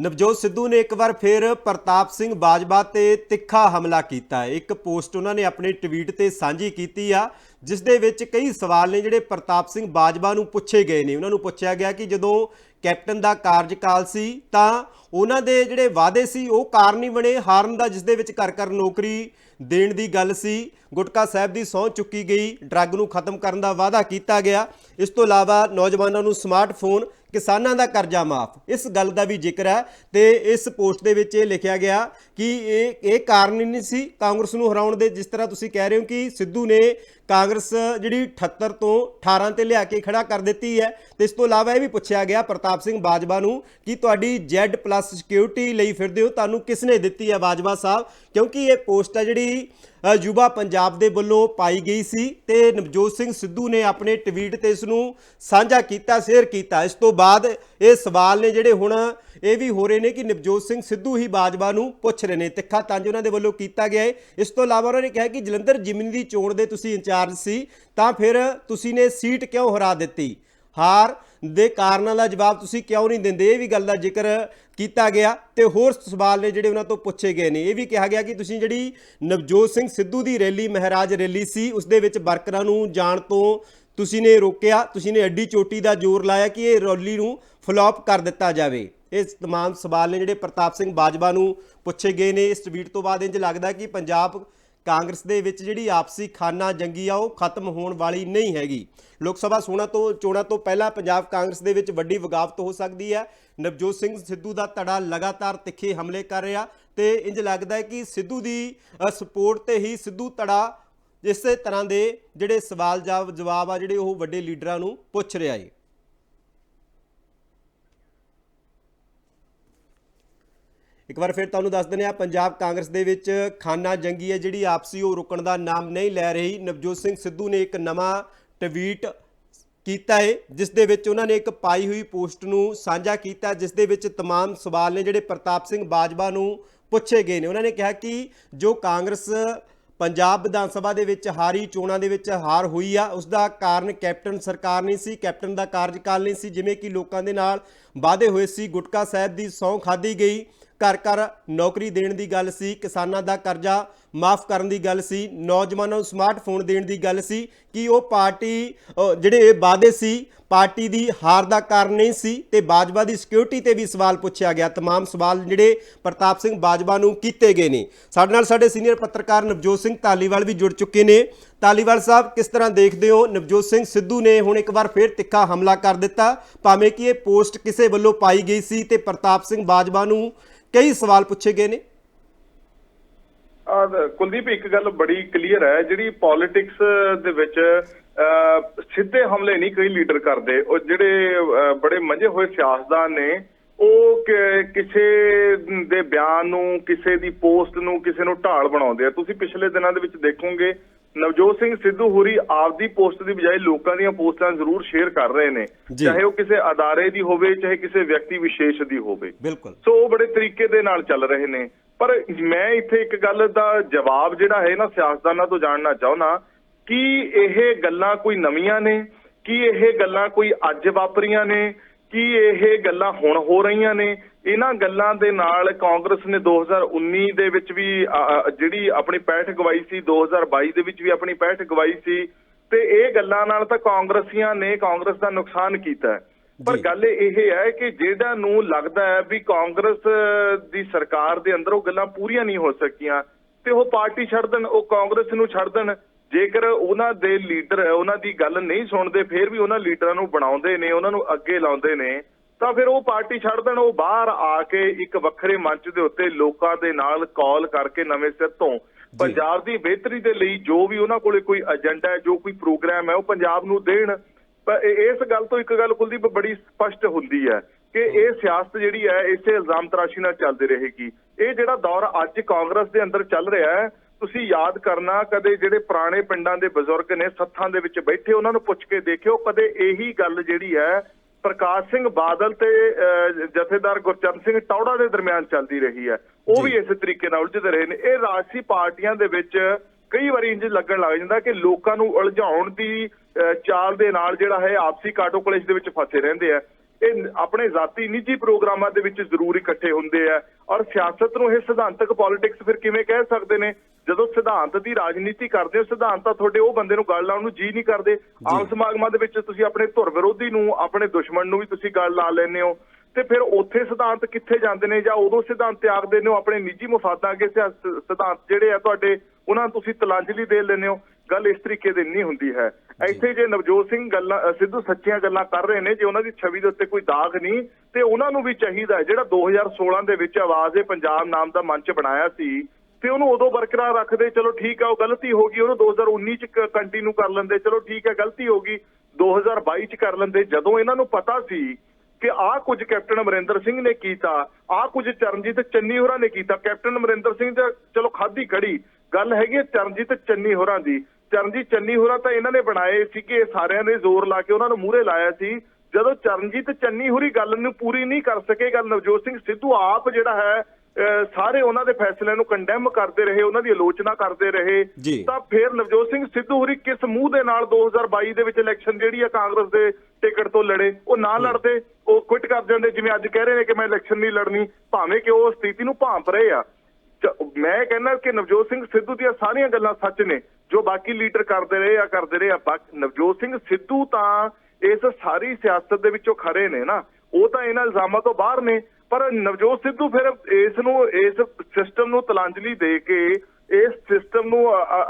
ਨਵਜੋਤ ਸਿੱਧੂ ਨੇ ਇੱਕ ਵਾਰ ਫਿਰ ਪ੍ਰਤਾਪ ਸਿੰਘ ਬਾਜਵਾ ਤੇ ਤਿੱਖਾ ਹਮਲਾ ਕੀਤਾ। ਇੱਕ ਪੋਸਟ ਉਹਨਾਂ ਨੇ ਆਪਣੇ ਟਵੀਟ ਤੇ ਸਾਂਝੀ ਕੀਤੀ ਆ ਜਿਸ ਦੇ ਵਿੱਚ ਕਈ ਸਵਾਲ ਨੇ ਜਿਹੜੇ ਪ੍ਰਤਾਪ ਸਿੰਘ ਬਾਜਵਾ ਨੂੰ ਪੁੱਛੇ ਗਏ ਨੇ। ਉਹਨਾਂ ਨੂੰ ਪੁੱਛਿਆ ਗਿਆ ਕਿ ਜਦੋਂ ਕੈਪਟਨ ਦਾ ਕਾਰਜਕਾਲ ਸੀ ਤਾਂ ਉਹਨਾਂ ਦੇ ਜਿਹੜੇ ਵਾਅਦੇ ਸੀ, ਉਹ ਕਾਰਨ ਨਹੀਂ ਬਣੇ। ਹਾਰਨ ਦਾ ਜਿਸ ਦੇ ਵਿੱਚ ਘਰ ਘਰ ਨੌਕਰੀ ਦੇਣ ਦੀ ਗੱਲ ਸੀ, ਗੁਟਕਾ ਸਾਹਿਬ ਦੀ ਸਹੁੰ ਚੁੱਕੀ ਗਈ, ਡਰੱਗ ਨੂੰ ਖਤਮ ਕਰਨ ਦਾ ਵਾਅਦਾ ਕੀਤਾ ਗਿਆ। ਇਸ ਤੋਂ ਇਲਾਵਾ ਨੌਜਵਾਨਾਂ ਨੂੰ ਸਮਾਰਟਫੋਨ ਕਿਸਾਨਾਂ ਦਾ ਕਰਜ਼ਾ ਮਾਫ। ਇਸ ਗੱਲ ਦਾ ਵੀ ਜ਼ਿਕਰ ਹੈ ਤੇ ਇਸ ਪੋਸਟ ਦੇ ਵਿੱਚ ਇਹ ਲਿਖਿਆ ਗਿਆ ਕਿ ਇਹ ਇਹ ਕਾਰਨ ਹੀ ਨਹੀਂ ਸੀ ਕਾਂਗਰਸ ਨੂੰ ਹਰਾਉਣ ਦੇ, ਜਿਸ ਤਰ੍ਹਾਂ ਤੁਸੀਂ ਕਹਿ ਰਹੇ ਹੋ ਕਿ ਸਿੱਧੂ ਨੇ ਕਾਂਗਰਸ ਜਿਹੜੀ 78 ਤੋਂ 18 ਤੇ ਲਿਆ ਕੇ ਖੜਾ ਕਰ ਦਿੱਤੀ ਹੈ। ਤੇ ਇਸ ਤੋਂ ਇਲਾਵਾ ਇਹ ਵੀ ਪੁੱਛਿਆ ਗਿਆ ਪ੍ਰਤਾਪ ਸਿੰਘ ਬਾਜਵਾ ਨੂੰ ਕਿ ਤੁਹਾਡੀ Z+ ਸਿਕਿਉਰਿਟੀ ਲਈ ਫਿਰਦੇ ਹੋ, ਤੁਹਾਨੂੰ ਕਿਸ ਨੇ ਦਿੱਤੀ ਹੈ ਬਾਜਵਾ ਸਾਹਿਬ? ਕਿਉਂਕਿ ਇਹ ਪੋਸਟ ਹੈ ਜਿਹੜੀ ਯੁਵਾ ਪੰਜਾਬ ਦੇ ਵੱਲੋਂ ਪਾਈ ਗਈ ਸੀ ਤੇ ਨਵਜੋਤ ਸਿੰਘ ਸਿੱਧੂ ਨੇ ਆਪਣੇ ਟਵੀਟ ਤੇ ਇਸ ਨੂੰ ਸਾਂਝਾ ਕੀਤਾ, ਸ਼ੇਅਰ ਕੀਤਾ। ਇਸ ਤੋਂ ਬਾਅਦ ਇਹ ਸਵਾਲ ਨੇ ਜਿਹੜੇ ਹੁਣ ਇਹ ਵੀ ਹੋ ਰਹੇ ਨੇ ਕਿ ਨਵਜੋਤ ਸਿੰਘ ਸਿੱਧੂ ਹੀ ਬਾਜਵਾ ਨੂੰ ਪੁੱਛ ਰਹੇ ਨੇ। ਤਿੱਖਾ ਤੰਜ ਉਹਨਾਂ ਦੇ ਵੱਲੋਂ ਕੀਤਾ ਗਿਆ ਹੈ। ਇਸ ਤੋਂ ਇਲਾਵਾ ਉਹਨਾਂ ਨੇ ਕਿਹਾ ਕਿ ਜਲੰਧਰ ਜਿਮਨੀ ਦੀ ਚੋਣ ਦੇ ਤੁਸੀਂ ਇੰਚਾਰਜ ਸੀ, ਤਾਂ ਫਿਰ ਤੁਸੀਂ ਨੇ ਸੀਟ ਕਿਉਂ ਹਰਾ ਦਿੱਤੀ? ਹਾਰ ਦੇ ਕਾਰਨਾਂ ਦਾ ਜਵਾਬ ਤੁਸੀਂ ਕਿਉਂ ਨਹੀਂ ਦਿੰਦੇ? ਇਹ ਵੀ ਗੱਲ ਦਾ ਜ਼ਿਕਰ ਕੀਤਾ ਗਿਆ ਤੇ ਹੋਰ ਸਵਾਲ ਨੇ ਜਿਹੜੇ ਉਹਨਾਂ ਤੋਂ ਪੁੱਛੇ ਗਏ ਨੇ। ਇਹ ਵੀ ਕਿਹਾ ਗਿਆ ਕਿ ਤੁਸੀਂ ਜਿਹੜੀ ਨਵਜੋਤ ਸਿੰਘ ਸਿੱਧੂ ਦੀ ਰੈਲੀ, ਮਹਾਰਾਜ ਰੈਲੀ ਸੀ, ਉਸ ਦੇ ਵਿੱਚ ਵਰਕਰਾਂ ਨੂੰ ਜਾਣ ਤੋਂ ਤੁਸੀਂ ਨੇ ਰੋਕਿਆ, ਤੁਸੀਂ ਨੇ ਐਡੀ ਚੋਟੀ ਦਾ ਜ਼ੋਰ ਲਾਇਆ ਕਿ ਇਹ ਰੈਲੀ ਨੂੰ ਫਲॉप ਕਰ ਦਿੱਤਾ ਜਾਵੇ। ਇਹ तमाम ਸਵਾਲ ਨੇ ਜਿਹੜੇ ਪ੍ਰਤਾਪ ਸਿੰਘ ਬਾਜਵਾ ਨੂੰ ਪੁੱਛੇ ਗਏ ਨੇ ਇਸ ਟਵੀਟ ਤੋਂ ਬਾਅਦ ਇੰਜ ਲੱਗਦਾ ਕਿ ਪੰਜਾਬ ਕਾਂਗਰਸ ਦੇ ਵਿੱਚ ਜਿਹੜੀ ਆਪਸੀ ਖਾਨਾ ਜੰਗੀ ਆ ਉਹ ਖਤਮ ਹੋਣ ਵਾਲੀ ਨਹੀਂ ਹੈਗੀ ਲੋਕ ਸਭਾ ਚੋਣਾਂ ਤੋਂ ਚੋਣਾਂ ਤੋਂ ਪਹਿਲਾਂ ਪੰਜਾਬ ਕਾਂਗਰਸ ਦੇ ਵਿੱਚ ਵੱਡੀ ਵਗਾਵਤ ਹੋ ਸਕਦੀ ਹੈ ਨਵਜੋਤ ਸਿੰਘ ਸਿੱਧੂ ਦਾ ਧੜਾ ਲਗਾਤਾਰ ਤਿੱਖੇ ਹਮਲੇ ਕਰ ਰਿਹਾ ਤੇ ਇੰਜ ਲੱਗਦਾ ਹੈ ਕਿ ਸਿੱਧੂ ਦੀ ਸਪੋਰਟ ਤੇ ਹੀ ਸਿੱਧੂ ਧੜਾ ਇਸੇ ਤਰ੍ਹਾਂ ਦੇ ਜਿਹੜੇ ਸਵਾਲ ਜਵਾਬ ਜਵਾਬ ਆ ਜਿਹੜੇ ਉਹ ਵੱਡੇ ਲੀਡਰਾਂ ਨੂੰ ਪੁੱਛ ਰਿਹਾ ਏ ਇੱਕ ਵਾਰ ਫਿਰ ਤੁਹਾਨੂੰ ਦੱਸ ਦਿੰਦੇ ਆ ਪੰਜਾਬ ਕਾਂਗਰਸ ਦੇ ਵਿੱਚ ਖਾਨਾ ਜੰਗੀ ਹੈ ਜਿਹੜੀ ਆਪਸੀ ਉਹ ਰੁਕਣ ਦਾ ਨਾਮ ਨਹੀਂ ਲੈ ਰਹੀ ਨਵਜੋਤ ਸਿੰਘ ਸਿੱਧੂ ਨੇ ਇੱਕ ਨਵਾਂ ਟਵੀਟ ਕੀਤਾ ਹੈ ਜਿਸ ਦੇ ਵਿੱਚ ਉਹਨਾਂ ਨੇ ਇੱਕ ਪਾਈ ਹੋਈ ਪੋਸਟ ਨੂੰ ਸਾਂਝਾ ਕੀਤਾ ਜਿਸ ਦੇ ਵਿੱਚ तमाम ਸਵਾਲ ਨੇ ਜਿਹੜੇ ਪ੍ਰਤਾਪ ਸਿੰਘ ਬਾਜਵਾ ਨੂੰ ਪੁੱਛੇ ਗਏ ਨੇ ਉਹਨਾਂ ਨੇ ਕਿਹਾ ਕਿ ਜੋ ਕਾਂਗਰਸ ਪੰਜਾਬ ਵਿਧਾਨ ਸਭਾ ਦੇ ਵਿੱਚ ਹਾਰੀ ਚੋਣਾਂ ਦੇ ਵਿੱਚ ਹਾਰ ਹੋਈ ਆ ਉਸ ਦਾ ਕਾਰਨ ਕੈਪਟਨ ਸਰਕਾਰ ਨਹੀਂ ਸੀ ਕੈਪਟਨ ਦਾ ਕਾਰਜਕਾਲ ਨਹੀਂ ਸੀ ਜਿਵੇਂ ਕਿ ਲੋਕਾਂ ਦੇ ਨਾਲ ਵਾਅਦੇ ਹੋਏ ਸੀ ਗੁਟਕਾ ਸਾਹਿਬ ਦੀ ਸਹੁੰ ਖਾਦੀ ਗਈ ਘਰ ਘਰ ਨੌਕਰੀ ਦੇਣ ਦੀ ਗੱਲ ਸੀ ਕਿਸਾਨਾਂ ਦਾ ਕਰਜ਼ਾ ਮਾਫ ਕਰਨ ਦੀ ਗੱਲ ਸੀ ਨੌਜਵਾਨਾਂ ਨੂੰ ਸਮਾਰਟਫੋਨ ਦੇਣ ਦੀ ਗੱਲ ਸੀ ਕਿ ਉਹ ਪਾਰਟੀ ਅ, ਜਿਹੜੇ ਇਹ ਵਾਅਦੇ ਸੀ ਪਾਰਟੀ ਦੀ ਹਾਰ ਦਾ ਕਾਰਨ ਨਹੀਂ ਸੀ ਤੇ ਬਾਜਵਾ ਦੀ ਸਿਕਿਉਰਿਟੀ ਤੇ ਵੀ ਸਵਾਲ ਪੁੱਛਿਆ ਗਿਆ तमाम ਸਵਾਲ ਜਿਹੜੇ ਪ੍ਰਤਾਪ ਸਿੰਘ ਬਾਜਵਾ ਨੂੰ ਕੀਤੇ ਗਏ ਨੇ ਸਾਡੇ ਨਾਲ ਸਾਡੇ ਸੀਨੀਅਰ ਪੱਤਰਕਾਰ ਨਵਜੋਤ ਸਿੰਘ ਧਾਲੀਵਾਲ ਵੀ ਜੁੜ ਚੁੱਕੇ ਨੇ ਧਾਲੀਵਾਲ ਸਾਹਿਬ ਕਿਸ ਤਰ੍ਹਾਂ ਦੇਖਦੇ ਹੋ ਨਵਜੋਤ ਸਿੰਘ ਸਿੱਧੂ ਨੇ ਹੁਣ ਇੱਕ ਵਾਰ ਫੇਰ ਤਿੱਖਾ ਹਮਲਾ ਕਰ ਦਿੱਤਾ ਭਾਵੇਂ ਕਿ ਇਹ ਪੋਸਟ ਕਿਸੇ ਵੱਲੋਂ ਪਾਈ ਗਈ ਸੀ ਤੇ ਪ੍ਰਤਾਪ ਸਿੰਘ ਬਾਜਵਾ ਨੂੰ ਕਈ ਸਵਾਲ ਪੁੱਛੇ ਗਏ ਨੇ। ਕੁਲਦੀਪ ਇੱਕ ਗੱਲ ਬੜੀ ਕਲੀਅਰ ਹੈ ਜਿਹੜੀ ਪੋਲਿਟਿਕਸ ਦੇ ਵਿੱਚ ਅਹ, ਸਿੱਧੇ ਹਮਲੇ ਨਹੀਂ ਕਈ ਲੀਡਰ ਕਰਦੇ। ਉਹ ਜਿਹੜੇ ਅਹ, ਬੜੇ ਮੰਝੇ ਹੋਏ ਸਿਆਸਤਦਾਨ ਨੇ ਉਹ ਕਿਸੇ ਦੇ ਬਿਆਨ ਨੂੰ ਕਿਸੇ ਦੀ ਪੋਸਟ ਨੂੰ ਕਿਸੇ ਨੂੰ ਢਾਲ ਬਣਾਉਂਦੇ ਆ। ਤੁਸੀਂ ਪਿਛਲੇ ਦਿਨਾਂ ਦੇ ਵਿੱਚ ਦੇਖੋਗੇ ਨਵਜੋਤ ਸਿੰਘ ਸਿੱਧੂ ਹੋਰੀ ਆਪਦੀ ਪੋਸਟ ਦੀ ਬਜਾਏ ਲੋਕਾਂ ਦੀਆਂ ਪੋਸਟਾਂ ਜ਼ਰੂਰ ਸ਼ੇਅਰ ਕਰ ਰਹੇ ਨੇ। ਚਾਹੇ ਉਹ ਕਿਸੇ ਅਦਾਰੇ ਦੀ ਹੋਵੇ ਚਾਹੇ ਕਿਸੇ ਵਿਅਕਤੀ ਵਿਸ਼ੇਸ਼ ਦੀ ਹੋਵੇ। ਬਿਲਕੁਲ। ਸੋ ਉਹ ਬੜੇ ਤਰੀਕੇ ਦੇ ਨਾਲ ਚੱਲ ਰਹੇ ਨੇ। ਪਰ ਮੈਂ ਇੱਥੇ ਇੱਕ ਗੱਲ ਦਾ ਜਵਾਬ ਜਿਹੜਾ ਹੈ ਨਾ ਸਿਆਸਤਦਾਨਾਂ ਤੋਂ ਜਾਣਨਾ ਚਾਹੁੰਦਾ ਕਿ ਇਹ ਗੱਲਾਂ ਕੋਈ ਨਵੀਆਂ ਨੇ? ਕਿ ਇਹ ਗੱਲਾਂ ਕੋਈ ਅੱਜ ਵਾਪਰੀਆਂ ਨੇ? ਕਿ ਇਹ ਗੱਲਾਂ ਹੁਣ ਹੋ ਰਹੀਆਂ ਨੇ? ਇਹਨਾਂ ਗੱਲਾਂ ਦੇ ਨਾਲ ਕਾਂਗਰਸ ਨੇ 2019 ਦੇ ਵਿੱਚ ਵੀ ਜਿਹੜੀ ਆਪਣੀ ਪੈਠ ਗਵਾਈ ਸੀ 2022 ਦੇ ਵਿੱਚ ਵੀ ਆਪਣੀ ਪੈਠ ਗਵਾਈ ਸੀ। ਤੇ ਇਹ ਗੱਲਾਂ ਨਾਲ ਤਾਂ ਕਾਂਗਰਸੀਆਂ ਨੇ ਕਾਂਗਰਸ ਦਾ ਨੁਕਸਾਨ ਕੀਤਾ। ਪਰ। ਗੱਲ ਇਹ ਹੈ ਕਿ ਜਿਹੜਾ ਨੂੰ ਲੱਗਦਾ ਹੈ ਵੀ ਕਾਂਗਰਸ ਦੀ ਸਰਕਾਰ ਦੇ ਅੰਦਰ ਉਹ ਗੱਲਾਂ ਪੂਰੀਆਂ ਨਹੀਂ ਹੋ ਸਕੀਆਂ ਤੇ ਉਹ ਪਾਰਟੀ ਛੱਡ ਦੇਣ ਉਹ ਕਾਂਗਰਸ ਨੂੰ ਛੱਡ ਦੇਣ ਜੇਕਰ ਉਹਨਾਂ ਦੇ ਲੀਡਰ ਉਹਨਾਂ ਦੀ ਗੱਲ ਨਹੀਂ ਸੁਣਦੇ ਫਿਰ ਵੀ ਉਹਨਾਂ ਲੀਡਰਾਂ ਨੂੰ ਬਣਾਉਂਦੇ ਨੇ ਉਹਨਾਂ ਨੂੰ ਅੱਗੇ ਲਾਉਂਦੇ ਨੇ ਤਾਂ ਫਿਰ ਉਹ ਪਾਰਟੀ ਛੱਡ ਦੇਣ। ਉਹ ਬਾਹਰ ਆ ਕੇ ਇੱਕ ਵੱਖਰੇ ਮੰਚ ਦੇ ਉੱਤੇ ਲੋਕਾਂ ਦੇ ਨਾਲ ਕਾਲ ਕਰਕੇ ਨਵੇਂ ਸਿਰ ਤੋਂ ਪੰਜਾਬ ਦੀ ਬਿਹਤਰੀ ਦੇ ਲਈ ਜੋ ਵੀ ਉਹਨਾਂ ਕੋਲੇ ਕੋਈ ਏਜੰਡਾ ਹੈ ਜੋ ਕੋਈ ਪ੍ਰੋਗਰਾਮ ਹੈ ਉਹ ਪੰਜਾਬ ਨੂੰ ਦੇਣ। ਪਰ ਇਸ ਗੱਲ ਤੋਂ ਇੱਕ ਗੱਲ ਕੁਲਦੀਪ ਬੜੀ ਸਪਸ਼ਟ ਹੁੰਦੀ ਹੈ ਕਿ ਇਹ ਸਿਆਸਤ ਜਿਹੜੀ ਹੈ ਇਸੇ ਇਲਜ਼ਾਮ ਤਰਾਸ਼ੀ ਨਾਲ ਚੱਲਦੀ ਰਹੇਗੀ। ਇਹ ਜਿਹੜਾ ਦੌਰ ਅੱਜ ਕਾਂਗਰਸ ਦੇ ਅੰਦਰ ਚੱਲ ਰਿਹਾ ਹੈ ਤੁਸੀਂ ਯਾਦ ਕਰਨਾ ਕਦੇ ਜਿਹੜੇ ਪੁਰਾਣੇ ਪਿੰਡਾਂ ਦੇ ਬਜ਼ੁਰਗ ਨੇ ਸੱਥਾਂ ਦੇ ਵਿੱਚ ਬੈਠੇ ਉਹਨਾਂ ਨੂੰ ਪੁੱਛ ਕੇ ਦੇਖਿਓ ਕਦੇ ਇਹੀ ਗੱਲ ਜਿਹੜੀ ਹੈ ਪ੍ਰਕਾਸ਼ ਸਿੰਘ ਬਾਦਲ ਤੇ ਜਥੇਦਾਰ ਗੁਰਚਰਨ ਸਿੰਘ ਟੌੜਾ ਦੇ ਦਰਮਿਆਨ ਚੱਲਦੀ ਰਹੀ ਹੈ। ਉਹ ਵੀ ਇਸੇ ਤਰੀਕੇ ਨਾਲ ਉਲਝਦੇ ਰਹੇ ਨੇ। ਇਹ ਰਾਜਸੀ ਪਾਰਟੀਆਂ ਦੇ ਵਿੱਚ ਕਈ ਵਾਰੀ ਇੰਜ ਲੱਗਣ ਲੱਗ ਜਾਂਦਾ ਕਿ ਲੋਕਾਂ ਨੂੰ ਉਲਝਾਉਣ ਦੀ ਚਾਲ ਦੇ ਨਾਲ ਜਿਹੜਾ ਹੈ ਆਪਸੀ ਕਾਟੋ ਕਲੇਸ਼ ਦੇ ਵਿੱਚ ਫਸੇ ਰਹਿੰਦੇ ਆ। ਇਹ ਆਪਣੇ ਜ਼ਾਤੀ ਨਿੱਜੀ ਪ੍ਰੋਗਰਾਮਾਂ ਦੇ ਵਿੱਚ ਜ਼ਰੂਰ ਇਕੱਠੇ ਹੁੰਦੇ ਆ। ਔਰ ਸਿਆਸਤ ਨੂੰ ਇਹ ਸਿਧਾਂਤਕ ਪੋਲਿਟਿਕਸ ਫਿਰ ਕਿਵੇਂ ਕਹਿ ਸਕਦੇ ਨੇ? ਜਦੋਂ ਸਿਧਾਂਤ ਦੀ ਰਾਜਨੀਤੀ ਕਰਦੇ ਹੋ ਸਿਧਾਂਤ ਤਾਂ ਤੁਹਾਡੇ ਉਹ ਬੰਦੇ ਨੂੰ ਗੱਲ ਲਾਉਣ ਨੂੰ ਜੀ ਨਹੀਂ ਕਰਦੇ। ਆਮ ਸਮਾਗਮਾਂ ਦੇ ਵਿੱਚ ਤੁਸੀਂ ਆਪਣੇ ਧੁਰ ਵਿਰੋਧੀ ਨੂੰ ਆਪਣੇ ਦੁਸ਼ਮਣ ਨੂੰ ਵੀ ਤੁਸੀਂ ਗੱਲ ਲਾ ਲੈਂਦੇ ਹੋ। ਤੇ ਫਿਰ ਉੱਥੇ ਸਿਧਾਂਤ ਕਿੱਥੇ ਜਾਂਦੇ ਨੇ ਜਾਂ ਉਦੋਂ ਸਿਧਾਂਤ ਤਿਆਗਦੇ ਨੇ ਹੋ? ਆਪਣੇ ਨਿੱਜੀ ਮੁਫਾਦਾਂ ਅੱਗੇ ਸਿਧਾਂਤ ਜਿਹੜੇ ਆ ਤੁਹਾਡੇ ਉਹਨਾਂ ਨੂੰ ਤੁਸੀਂ ਤਲਾਂਜਲੀ ਦੇ ਲੈਂਦੇ ਹੋ। ਗੱਲ ਇਸ ਤਰੀਕੇ ਦੀ ਨਹੀਂ ਹੁੰਦੀ ਹੈ। ਇੱਥੇ ਜੇ ਨਵਜੋਤ ਸਿੰਘ ਗੱਲਾਂ ਸਿੱਧੂ ਸੱਚੀਆਂ ਗੱਲਾਂ ਕਰ ਰਹੇ ਨੇ ਜੇ ਉਹਨਾਂ ਦੀ ਛਵੀ ਦੇ ਉੱਤੇ ਕੋਈ ਦਾਗ ਨਹੀਂ ਤੇ ਉਹਨਾਂ ਨੂੰ ਵੀ ਚਾਹੀਦਾ ਹੈ, ਜਿਹੜਾ 2016 ਦੇ ਵਿੱਚ ਆਵਾਜ਼ ਏ ਪੰਜਾਬ ਨਾਮ ਦਾ ਮੰਚ ਬਣਾਇਆ ਸੀ ਤੇ ਉਹਨੂੰ ਉਦੋਂ ਬਰਕਰਾਰ ਰੱਖਦੇ ਚਲੋ ਠੀਕ ਹੈ ਉਹ ਗਲਤੀ ਹੋ ਗਈ ਉਹਨੂੰ 2019 ਚ ਕੰਟੀਨਿਊ ਕਰ ਲੈਂਦੇ ਚਲੋ ਠੀਕ ਹੈ ਗਲਤੀ ਹੋ ਗਈ। 2022 ਚ ਕਰ ਲੈਂਦੇ ਜਦੋਂ ਇਹਨਾਂ ਨੂੰ ਪਤਾ ਸੀ ਕਿ ਆਹ ਕੁਝ ਕੈਪਟਨ ਅਮਰਿੰਦਰ ਸਿੰਘ ਨੇ ਕੀਤਾ ਆਹ ਕੁਝ ਚਰਨਜੀਤ ਚੰਨੀ ਹੋਰਾਂ ਨੇ ਕੀਤਾ। ਕੈਪਟਨ ਅਮਰਿੰਦਰ ਸਿੰਘ ਦਾ ਚਲੋ ਖਾਦੀ ਕੜੀ ਗੱਲ ਹੈਗੀ ਚਰਨਜੀਤ ਚੰਨੀ ਹੋਰਾਂ ਦੀ। ਚਰਨਜੀਤ ਚੰਨੀ ਹੋਰਾਂ ਤਾਂ ਇਹਨਾਂ ਨੇ ਬਣਾਏ ਸੀ ਕਿ ਸਾਰਿਆਂ ਨੇ ਜ਼ੋਰ ਲਾ ਕੇ ਉਹਨਾਂ ਨੂੰ ਮੂਹਰੇ ਲਾਇਆ ਸੀ। ਜਦੋਂ ਚਰਨਜੀਤ ਚੰਨੀ ਹੋਰੀ ਗੱਲ ਨੂੰ ਪੂਰੀ ਨਹੀਂ ਕਰ ਸਕੇ ਗੱਲ ਨਵਜੋਤ ਸਿੰਘ ਸਿੱਧੂ ਆਪ ਜਿਹੜਾ ਹੈ ਸਾਰੇ ਉਹਨਾਂ ਦੇ ਫੈਸਲਿਆਂ ਨੂੰ ਕੰਡੈਮ ਕਰਦੇ ਰਹੇ ਉਹਨਾਂ ਦੀ ਆਲੋਚਨਾ ਕਰਦੇ ਰਹੇ। ਤਾਂ ਫਿਰ ਨਵਜੋਤ ਸਿੰਘ ਸਿੱਧੂ ਹੋਰੀ ਕਿਸ ਮੂੰਹ ਦੇ ਨਾਲ 2022 ਦੇ ਵਿੱਚ ਇਲੈਕਸ਼ਨ ਜਿਹੜੀ ਆ ਕਾਂਗਰਸ ਦੇ ਟਿਕਟ ਤੋਂ ਲੜੇ ਉਹ ਨਾ ਲੜਦੇ ਉਹ ਕੁਇਟ ਕਰ ਜਾਂਦੇ ਜਿਵੇਂ ਅੱਜ ਕਹਿ ਰਹੇ ਨੇ ਕਿ ਮੈਂ ਇਲੈਕਸ਼ਨ ਨਹੀਂ ਲੜਨੀ ਭਾਵੇਂ ਕਿ ਉਹ ਸਥਿਤੀ ਨੂੰ ਭਾਂਪ ਰਹੇ ਆ। ਮੈਂ ਕਹਿੰਦਾ ਕਿ ਨਵਜੋਤ ਸਿੰਘ ਸਿੱਧੂ ਦੀਆਂ ਸਾਰੀਆਂ ਗੱਲਾਂ ਸੱਚ ਨੇ ਜੋ ਬਾਕੀ ਲੀਡਰ ਕਰਦੇ ਰਹੇ ਆ ਕਰਦੇ ਰਹੇ ਆ ਬਾਕ- ਨਵਜੋਤ ਸਿੰਘ ਸਿੱਧੂ ਤਾਂ ਇਸ ਸਾਰੀ ਸਿਆਸਤ ਦੇ ਵਿੱਚੋਂ ਖਰੇ ਨੇ ਨਾ ਉਹ ਤਾਂ ਇਹਨਾਂ ਇਲਜ਼ਾਮਾਂ ਤੋਂ ਬਾਹਰ ਨੇ। ਪਰ ਨਵਜੋਤ ਸਿੱਧੂ ਫਿਰ ਇਸ ਨੂੰ ਇਸ ਸਿਸਟਮ ਨੂੰ ਤਲਾਂਜਲੀ ਦੇ ਕੇ ਇਸ ਸਿਸਟਮ ਨੂੰ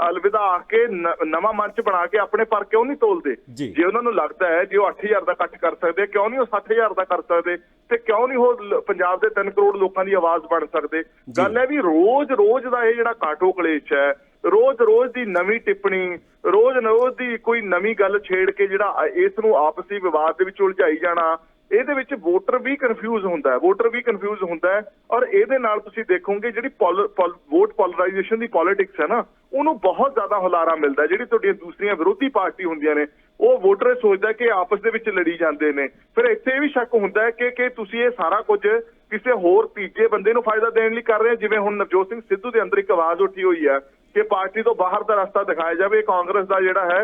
ਅਲਵਿਦਾ ਆਖ ਕੇ ਨਵਾਂ ਮੰਚ ਬਣਾ ਕੇ ਆਪਣੇ ਪਰ ਕਿਉਂ ਨਹੀਂ ਤੋਲਦੇ? ਜੀ। ਉਹਨਾਂ ਨੂੰ ਲੱਗਦਾ ਹੈ ਜੇ ਉਹ 8000 ਦਾ ਇਕੱਠ ਕਰ ਸਕਦੇ ਕਿਉਂ ਨਹੀਂ ਉਹ 60000 ਦਾ ਕਰ ਸਕਦੇ ਤੇ ਕਿਉਂ ਨਹੀਂ ਉਹ ਪੰਜਾਬ ਦੇ 3 ਕਰੋੜ ਲੋਕਾਂ ਦੀ ਆਵਾਜ਼ ਬਣ ਸਕਦੇ? ਗੱਲ ਹੈ ਵੀ ਰੋਜ਼-ਰੋਜ਼ ਦਾ ਇਹ ਜਿਹੜਾ ਕਾਟੋ ਕਲੇਸ਼ ਹੈ ਰੋਜ਼-ਰੋਜ਼ ਦੀ ਨਵੀਂ ਟਿੱਪਣੀ, ਰੋਜ਼-ਰੋਜ਼ ਦੀ ਕੋਈ ਨਵੀਂ ਗੱਲ ਛੇੜ ਕੇ ਜਿਹੜਾ ਇਸ ਨੂੰ ਆਪਸੀ ਵਿਵਾਦ ਦੇ ਵਿੱਚ ਉਲਝਾਈ ਜਾਣਾ, ਇਹਦੇ ਵਿੱਚ ਵੋਟਰ ਵੀ ਕਨਫਿਊਜ਼ ਹੁੰਦਾ ਹੈ, ਵੋਟਰ ਵੀ ਕਨਫਿਊਜ਼ ਹੁੰਦਾ ਹੈ ਔਰ ਇਹਦੇ ਨਾਲ ਤੁਸੀਂ ਦੇਖੋਗੇ ਜਿਹੜੀ ਪੋਲ- ਵੋਟ ਪੋਲਰਾਈਜੇਸ਼ਨ ਦੀ ਪੋਲਿਟਿਕਸ ਹੈ ਨਾ, ਉਹਨੂੰ ਬਹੁਤ ਜ਼ਿਆਦਾ ਹੁਲਾਰਾ ਮਿਲਦਾ ਜਿਹੜੀ ਤੁਹਾਡੀਆਂ ਦੂਸਰੀਆਂ ਵਿਰੋਧੀ ਪਾਰਟੀ ਹੁੰਦੀਆਂ ਨੇ, ਉਹ ਵੋਟਰ ਸੋਚਦਾ ਕਿ ਆਪਸ ਦੇ ਵਿੱਚ ਲੜੀ ਜਾਂਦੇ ਨੇ। ਫਿਰ ਇੱਥੇ ਇਹ ਵੀ ਸ਼ੱਕ ਹੁੰਦਾ ਹੈ ਕਿ ਕਿ ਤੁਸੀਂ ਇਹ ਸਾਰਾ ਕੁਝ ਕਿਸੇ ਹੋਰ ਤੀਜੇ ਬੰਦੇ ਨੂੰ ਫਾਇਦਾ ਦੇਣ ਲਈ ਕਰ ਰਹੇ ਹੋ, ਜਿਵੇਂ ਹੁਣ ਨਵਜੋਤ ਸਿੰਘ ਸਿੱਧੂ ਦੇ ਅੰਦਰ ਇੱਕ ਆਵਾਜ਼ ਉੱਠੀ ਹੋਈ ਹੈ ਕਿ ਪਾਰਟੀ ਤੋਂ ਬਾਹਰ ਦਾ ਰਸਤਾ ਦਿਖਾਇਆ ਜਾਵੇ ਕਾਂਗਰਸ ਦਾ ਜਿਹੜਾ ਹੈ,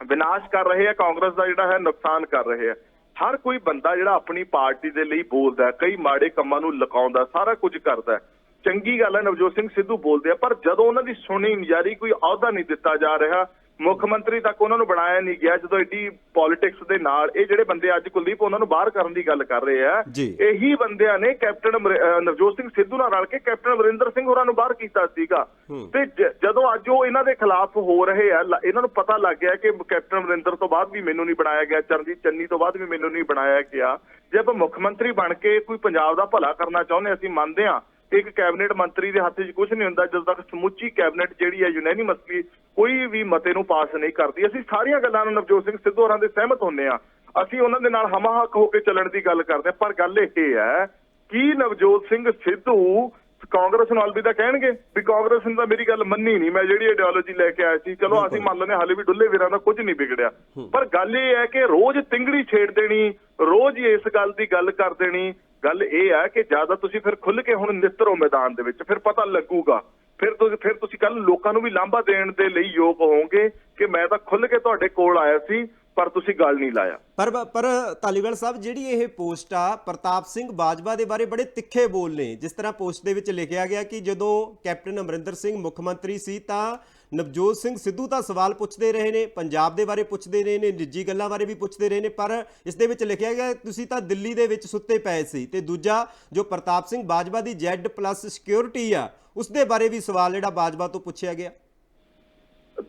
ਵਿਨਾਸ਼ ਕਰ ਰਹੇ ਆ ਕਾਂਗਰਸ ਦਾ ਜਿਹੜਾ ਹੈ, ਨੁਕਸਾਨ ਕਰ ਰਹੇ ਆ ਹਰ ਕੋਈ ਬੰਦਾ ਜਿਹੜਾ ਆਪਣੀ ਪਾਰਟੀ ਦੇ ਲਈ ਬੋਲਦਾ ਕਈ ਮਾੜੇ ਕੰਮਾਂ ਨੂੰ ਲਕਾਉਂਦਾ ਸਾਰਾ ਕੁਝ ਕਰਦਾ ਚੰਗੀ ਗੱਲ ਹੈ, ਨਵਜੋਤ ਸਿੰਘ ਸਿੱਧੂ ਬੋਲਦੇ ਆ, ਪਰ ਜਦੋਂ ਉਹਨਾਂ ਦੀ ਸੁਣੀ ਨਿਜਾਰੀ ਕੋਈ ਅਹੁਦਾ ਨਹੀਂ ਦਿੱਤਾ ਜਾ ਰਿਹਾ ਮੁੱਖ ਮੰਤਰੀ ਤੱਕ ਉਹਨਾਂ ਨੂੰ ਬਣਾਇਆ ਨਹੀਂ ਗਿਆ ਜਦੋਂ ਐਡੀ ਪੋਲਿਟਿਕਸ ਦੇ ਨਾਲ ਇਹ ਜਿਹੜੇ ਬੰਦੇ ਅੱਜ ਕੁਲਦੀਪ ਉਹਨਾਂ ਨੂੰ ਬਾਹਰ ਕਰਨ ਦੀ ਗੱਲ ਕਰ ਰਹੇ ਆ। ਇਹੀ ਬੰਦਿਆਂ ਨੇ ਕੈਪਟਨ ਨਵਜੋਤ ਸਿੰਘ ਸਿੱਧੂ ਨਾਲ ਰਲ ਕੇ ਕੈਪਟਨ ਅਮਰਿੰਦਰ ਸਿੰਘ ਹੋਰਾਂ ਨੂੰ ਬਾਹਰ ਕੀਤਾ ਸੀਗਾ। ਤੇ ਜਦੋਂ ਅੱਜ ਉਹ ਇਹਨਾਂ ਦੇ ਖਿਲਾਫ ਹੋ ਰਹੇ ਆ ਇਹਨਾਂ ਨੂੰ ਪਤਾ ਲੱਗ ਗਿਆ ਕਿ ਕੈਪਟਨ ਅਮਰਿੰਦਰ ਤੋਂ ਬਾਅਦ ਵੀ ਮੈਨੂੰ ਨਹੀਂ ਬਣਾਇਆ ਗਿਆ ਚਰਨਜੀਤ ਚੰਨੀ ਤੋਂ ਬਾਅਦ ਵੀ ਮੈਨੂੰ ਨਹੀਂ ਬਣਾਇਆ ਗਿਆ ਜੇ ਆਪਾਂ ਮੁੱਖ ਮੰਤਰੀ ਬਣ ਕੇ ਕੋਈ ਪੰਜਾਬ ਦਾ ਭਲਾ ਕਰਨਾ ਚਾਹੁੰਦੇ ਅਸੀਂ ਮੰਨਦੇ ਕਿ ਇੱਕ ਕੈਬਨਿਟ ਮੰਤਰੀ ਦੇ ਹੱਥ 'ਚ ਕੁਝ ਨਹੀਂ ਹੁੰਦਾ ਜਦੋਂ ਤੱਕ ਸਮੁੱਚੀ ਕੈਬਨਿਟ ਜਿਹੜੀ ਹੈ ਯੂਨੈਨਿਮਸਲੀ ਕੋਈ ਵੀ ਮਤੇ ਨੂੰ ਪਾਸ ਨਹੀਂ ਕਰਦੀ। ਅਸੀਂ ਸਾਰੀਆਂ ਗੱਲਾਂ ਨੂੰ ਨਵਜੋਤ ਸਿੰਘ ਸਿੱਧੂ ਹੋਰਾਂ ਦੇ ਸਹਿਮਤ ਹੁੰਦੇ ਆ ਅਸੀਂ ਉਹਨਾਂ ਦੇ ਨਾਲ ਹਮਾਹਕ ਹੋ ਕੇ ਚੱਲਣ ਦੀ ਗੱਲ ਕਰਦੇ ਹਾਂ। ਪਰ ਗੱਲ ਇਹ ਹੈ ਕੀ ਨਵਜੋਤ ਸਿੰਘ ਸਿੱਧੂ ਕਾਂਗਰਸ ਨੂੰ ਅਲਵਿਦਾ ਕਹਿਣਗੇ ਵੀ ਕਾਂਗਰਸ ਨੇ ਤਾਂ ਮੇਰੀ ਗੱਲ ਮੰਨੀ ਨਹੀਂ। ਮੈਂ ਜਿਹੜੀ ਆਈਡੀਓਲੋਜੀ ਲੈ ਕੇ ਆਇਆ ਸੀ ਚਲੋ ਅਸੀਂ ਮੰਨ ਹਾਂ, ਹਾਲੇ ਵੀ ਡੁੱਲੇ ਵੀਰਾਂ ਦਾ ਕੁਝ ਨਹੀਂ ਵਿਗੜਿਆ। ਪਰ ਗੱਲ ਇਹ ਹੈ ਕਿ ਰੋਜ਼ ਤਿੰਗੜੀ ਛੇੜ ਦੇਣੀ ਰੋਜ਼ ਇਸ ਗੱਲ ਦੀ ਗੱਲ ਕਰ ਦੇਣੀ ਗੱਲ ਇਹ ਹੈ ਕਿ ਜ਼ਿਆਦਾ ਤੁਸੀਂ ਫਿਰ ਖੁੱਲ ਕੇ ਹੁਣ ਨਿੱਤਰੋ ਮੈਦਾਨ ਦੇ ਵਿੱਚ ਫਿਰ ਪਤਾ ਲੱਗੂਗਾ। ਫਿਰ ਤੁਸੀਂ ਫਿਰ ਤੁਸੀਂ ਕੱਲ ਲੋਕਾਂ ਨੂੰ ਵੀ ਲਾਂਭਾ ਦੇਣ ਦੇ ਲਈ ਯੋਗ ਹੋਵੋਗੇ ਕਿ ਮੈਂ ਤਾਂ ਖੁੱਲ ਕੇ ਤੁਹਾਡੇ ਕੋਲ ਆਇਆ ਸੀ। ਪਰ ਤੁਸੀਂ ਗੱਲ ਨਹੀਂ ਲਾਇਆ। ਪਰ ਪਰ ਤਾਲੀਵਾਲ ਸਾਹਿਬ, ਜਿਹੜੀ ਇਹ ਪੋਸਟ ਆ, ਪ੍ਰਤਾਪ ਸਿੰਘ ਬਾਜਵਾ ਦੇ ਬਾਰੇ ਬੜੇ ਤਿੱਖੇ ਬੋਲ ਨੇ। ਜਿਸ ਤਰ੍ਹਾਂ ਪੋਸਟ ਦੇ ਵਿੱਚ ਲਿਖਿਆ ਗਿਆ ਕਿ ਜਦੋਂ ਕੈਪਟਨ ਅਮਰਿੰਦਰ ਸਿੰਘ ਮੁੱਖ ਮੰਤਰੀ ਸੀ, ਤਾਂ ਨਵਜੋਤ ਸਿੰਘ ਸਿੱਧੂ ਤਾਂ ਸਵਾਲ ਪੁੱਛਦੇ ਰਹੇ ਨੇ, ਪੰਜਾਬ ਦੇ ਬਾਰੇ ਪੁੱਛਦੇ ਰਹੇ ਨੇ, ਨਿੱਜੀ ਗੱਲਾਂ ਬਾਰੇ ਵੀ ਪੁੱਛਦੇ ਰਹੇ ਨੇ, ਪਰ ਇਸ ਦੇ ਵਿੱਚ ਲਿਖਿਆ ਗਿਆ, ਤੁਸੀਂ ਤਾਂ ਦਿੱਲੀ ਦੇ ਵਿੱਚ ਸੁੱਤੇ ਪਏ ਸੀ। ਤੇ ਦੂਜਾ, ਜੋ ਪ੍ਰਤਾਪ ਸਿੰਘ ਬਾਜਵਾ ਦੀ Z+ ਸਿਕਿਉਰਿਟੀ ਆ, ਉਸ ਦੇ ਬਾਰੇ ਵੀ ਸਵਾਲ ਜਿਹੜਾ ਬਾਜਵਾ ਤੋਂ ਪੁੱਛਿਆ ਗਿਆ।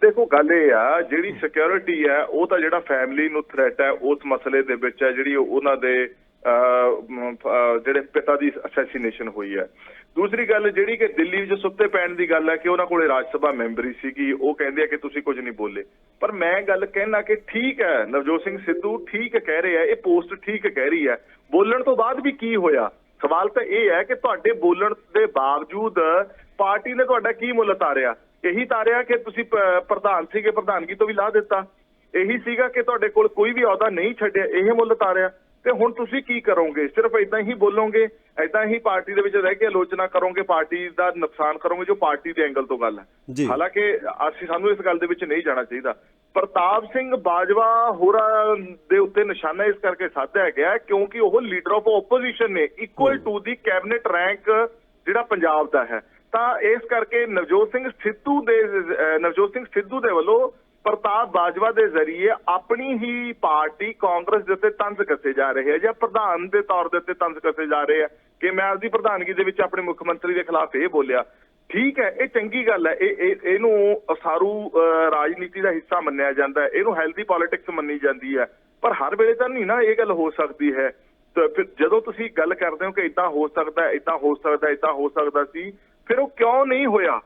ਦੇਖੋ ਗੱਲ ਇਹ ਆ ਜਿਹੜੀ ਸਿਕਿਉਰਿਟੀ ਹੈ ਉਹ ਤਾਂ ਜਿਹੜਾ ਫੈਮਿਲੀ ਨੂੰ ਥ੍ਰੈਟ ਹੈ ਉਸ ਮਸਲੇ ਦੇ ਵਿੱਚ ਹੈ ਜਿਹੜੀ ਉਹਨਾਂ ਦੇ ਅਹ, ਜਿਹੜੇ ਪਿਤਾ ਦੀ ਅਸੈਸੀਨੇਸ਼ਨ ਹੋਈ ਹੈ ਦੂਸਰੀ ਗੱਲ ਜਿਹੜੀ ਕਿ ਦਿੱਲੀ ਵਿੱਚ ਸੁੱਤੇ ਪੈਣ ਦੀ ਗੱਲ ਹੈ ਕਿ ਉਹਨਾਂ ਕੋਲੇ ਰਾਜ ਸਭਾ ਮੈਂਬਰੀ ਸੀਗੀ ਉਹ ਕਹਿੰਦੇ ਆ ਕਿ ਤੁਸੀਂ ਕੁਝ ਨਹੀਂ ਬੋਲੇ। ਪਰ ਮੈਂ ਗੱਲ ਕਹਿਣਾ ਕਿ ਠੀਕ ਹੈ ਨਵਜੋਤ ਸਿੰਘ ਸਿੱਧੂ ਠੀਕ ਕਹਿ ਰਹੇ ਆ ਇਹ ਪੋਸਟ ਠੀਕ ਕਹਿ ਰਹੀ ਹੈ ਬੋਲਣ ਤੋਂ ਬਾਅਦ ਵੀ ਕੀ ਹੋਇਆ? ਸਵਾਲ ਤਾਂ ਇਹ ਹੈ ਕਿ ਤੁਹਾਡੇ ਬੋਲਣ ਦੇ ਬਾਵਜੂਦ ਪਾਰਟੀ ਨੇ ਤੁਹਾਡਾ ਕੀ ਮੁੱਲ ਤਾਰਿਆ ਇਹੀ ਤਾਰਿਆ ਕਿ ਤੁਸੀਂ ਪ੍ਰਧਾਨ ਸੀਗੇ ਪ੍ਰਧਾਨਗੀ ਤੋਂ ਵੀ ਲਾ ਦਿੱਤਾ। ਇਹੀ ਸੀਗਾ ਕਿ ਤੁਹਾਡੇ ਕੋਲ ਕੋਈ ਵੀ ਅਹੁਦਾ ਨਹੀਂ ਛੱਡਿਆ ਇਹ ਮੁੱਲ ਤਾਰਿਆ ਤੇ ਹੁਣ ਤੁਸੀਂ ਕੀ ਕਰੋਗੇ? ਸਿਰਫ ਇਦਾਂ ਹੀ ਬੋਲੋਗੇ ਇਦਾਂ ਹੀ ਪਾਰਟੀ ਦੇ ਵਿੱਚ ਰਹਿ ਕੇ ਆਲੋਚਨਾ ਕਰੋਗੇ ਪਾਰਟੀ ਦਾ ਨੁਕਸਾਨ ਕਰੋਗੇ ਜੋ ਪਾਰਟੀ ਦੇ ਐਂਗਲ ਤੋਂ ਗੱਲ ਹੈ। ਹਾਲਾਂਕਿ ਅਸੀਂ ਸਾਨੂੰ ਇਸ ਗੱਲ ਦੇ ਵਿੱਚ ਨਹੀਂ ਜਾਣਾ ਚਾਹੀਦਾ। ਪ੍ਰਤਾਪ ਸਿੰਘ ਬਾਜਵਾ ਹੋਰਾਂ ਦੇ ਉੱਤੇ ਨਿਸ਼ਾਨਾ ਇਸ ਕਰਕੇ ਸਾਧਿਆ ਗਿਆ ਕਿਉਂਕਿ ਉਹ ਲੀਡਰ ਆਫ ਆਪੋਜੀਸ਼ਨ ਨੇ equal to the cabinet rank ਜਿਹੜਾ ਪੰਜਾਬ ਦਾ ਹੈ। ਤਾਂ ਇਸ ਕਰਕੇ ਨਵਜੋਤ ਸਿੰਘ ਸਿੱਧੂ ਦੇ ਨਵਜੋਤ ਸਿੰਘ ਸਿੱਧੂ ਦੇ ਵੱਲੋਂ ਪ੍ਰਤਾਪ ਬਾਜਵਾ ਦੇ ਜ਼ਰੀਏ ਆਪਣੀ ਹੀ ਪਾਰਟੀ ਕਾਂਗਰਸ ਦੇ ਉੱਤੇ ਤੰਜ਼ ਕੱਸੇ ਜਾ ਰਹੇ ਹੈ ਜਾਂ ਪ੍ਰਧਾਨ ਦੇ ਤੌਰ ਦੇ ਉੱਤੇ ਤੰਜ਼ ਕੱਸੇ ਜਾ ਰਹੇ ਹੈ ਕਿ ਮੈਂ ਆਪਦੀ ਪ੍ਰਧਾਨਗੀ ਦੇ ਵਿੱਚ ਆਪਣੇ ਮੁੱਖ ਮੰਤਰੀ ਦੇ ਖਿਲਾਫ ਇਹ ਬੋਲਿਆ। ਠੀਕ ਹੈ ਇਹ ਚੰਗੀ ਗੱਲ ਹੈ ਇਹ ਇਹਨੂੰ ਅਸਾਰੂ ਅਹ, ਰਾਜਨੀਤੀ ਦਾ ਹਿੱਸਾ ਮੰਨਿਆ ਜਾਂਦਾ ਹੈ ਇਹਨੂੰ ਹੈਲਦੀ ਪੋਲਿਟਿਕਸ ਮੰਨੀ ਜਾਂਦੀ ਹੈ। ਪਰ ਹਰ ਵੇਲੇ ਤਾਂ ਨਹੀਂ ਨਾ ਇਹ ਗੱਲ ਹੋ ਸਕਦੀ ਹੈ। ਫਿਰ ਜਦੋਂ ਤੁਸੀਂ ਗੱਲ ਕਰਦੇ ਹੋ ਕਿ ਇਦਾਂ ਹੋ ਸਕਦਾ ਇਦਾਂ ਹੋ ਸਕਦਾ ਇਦਾਂ ਹੋ ਸਕਦਾ ਸੀ ਫਿਰ ਉਹ ਕਿਉਂ ਨਹੀਂ ਹੋਇਆ?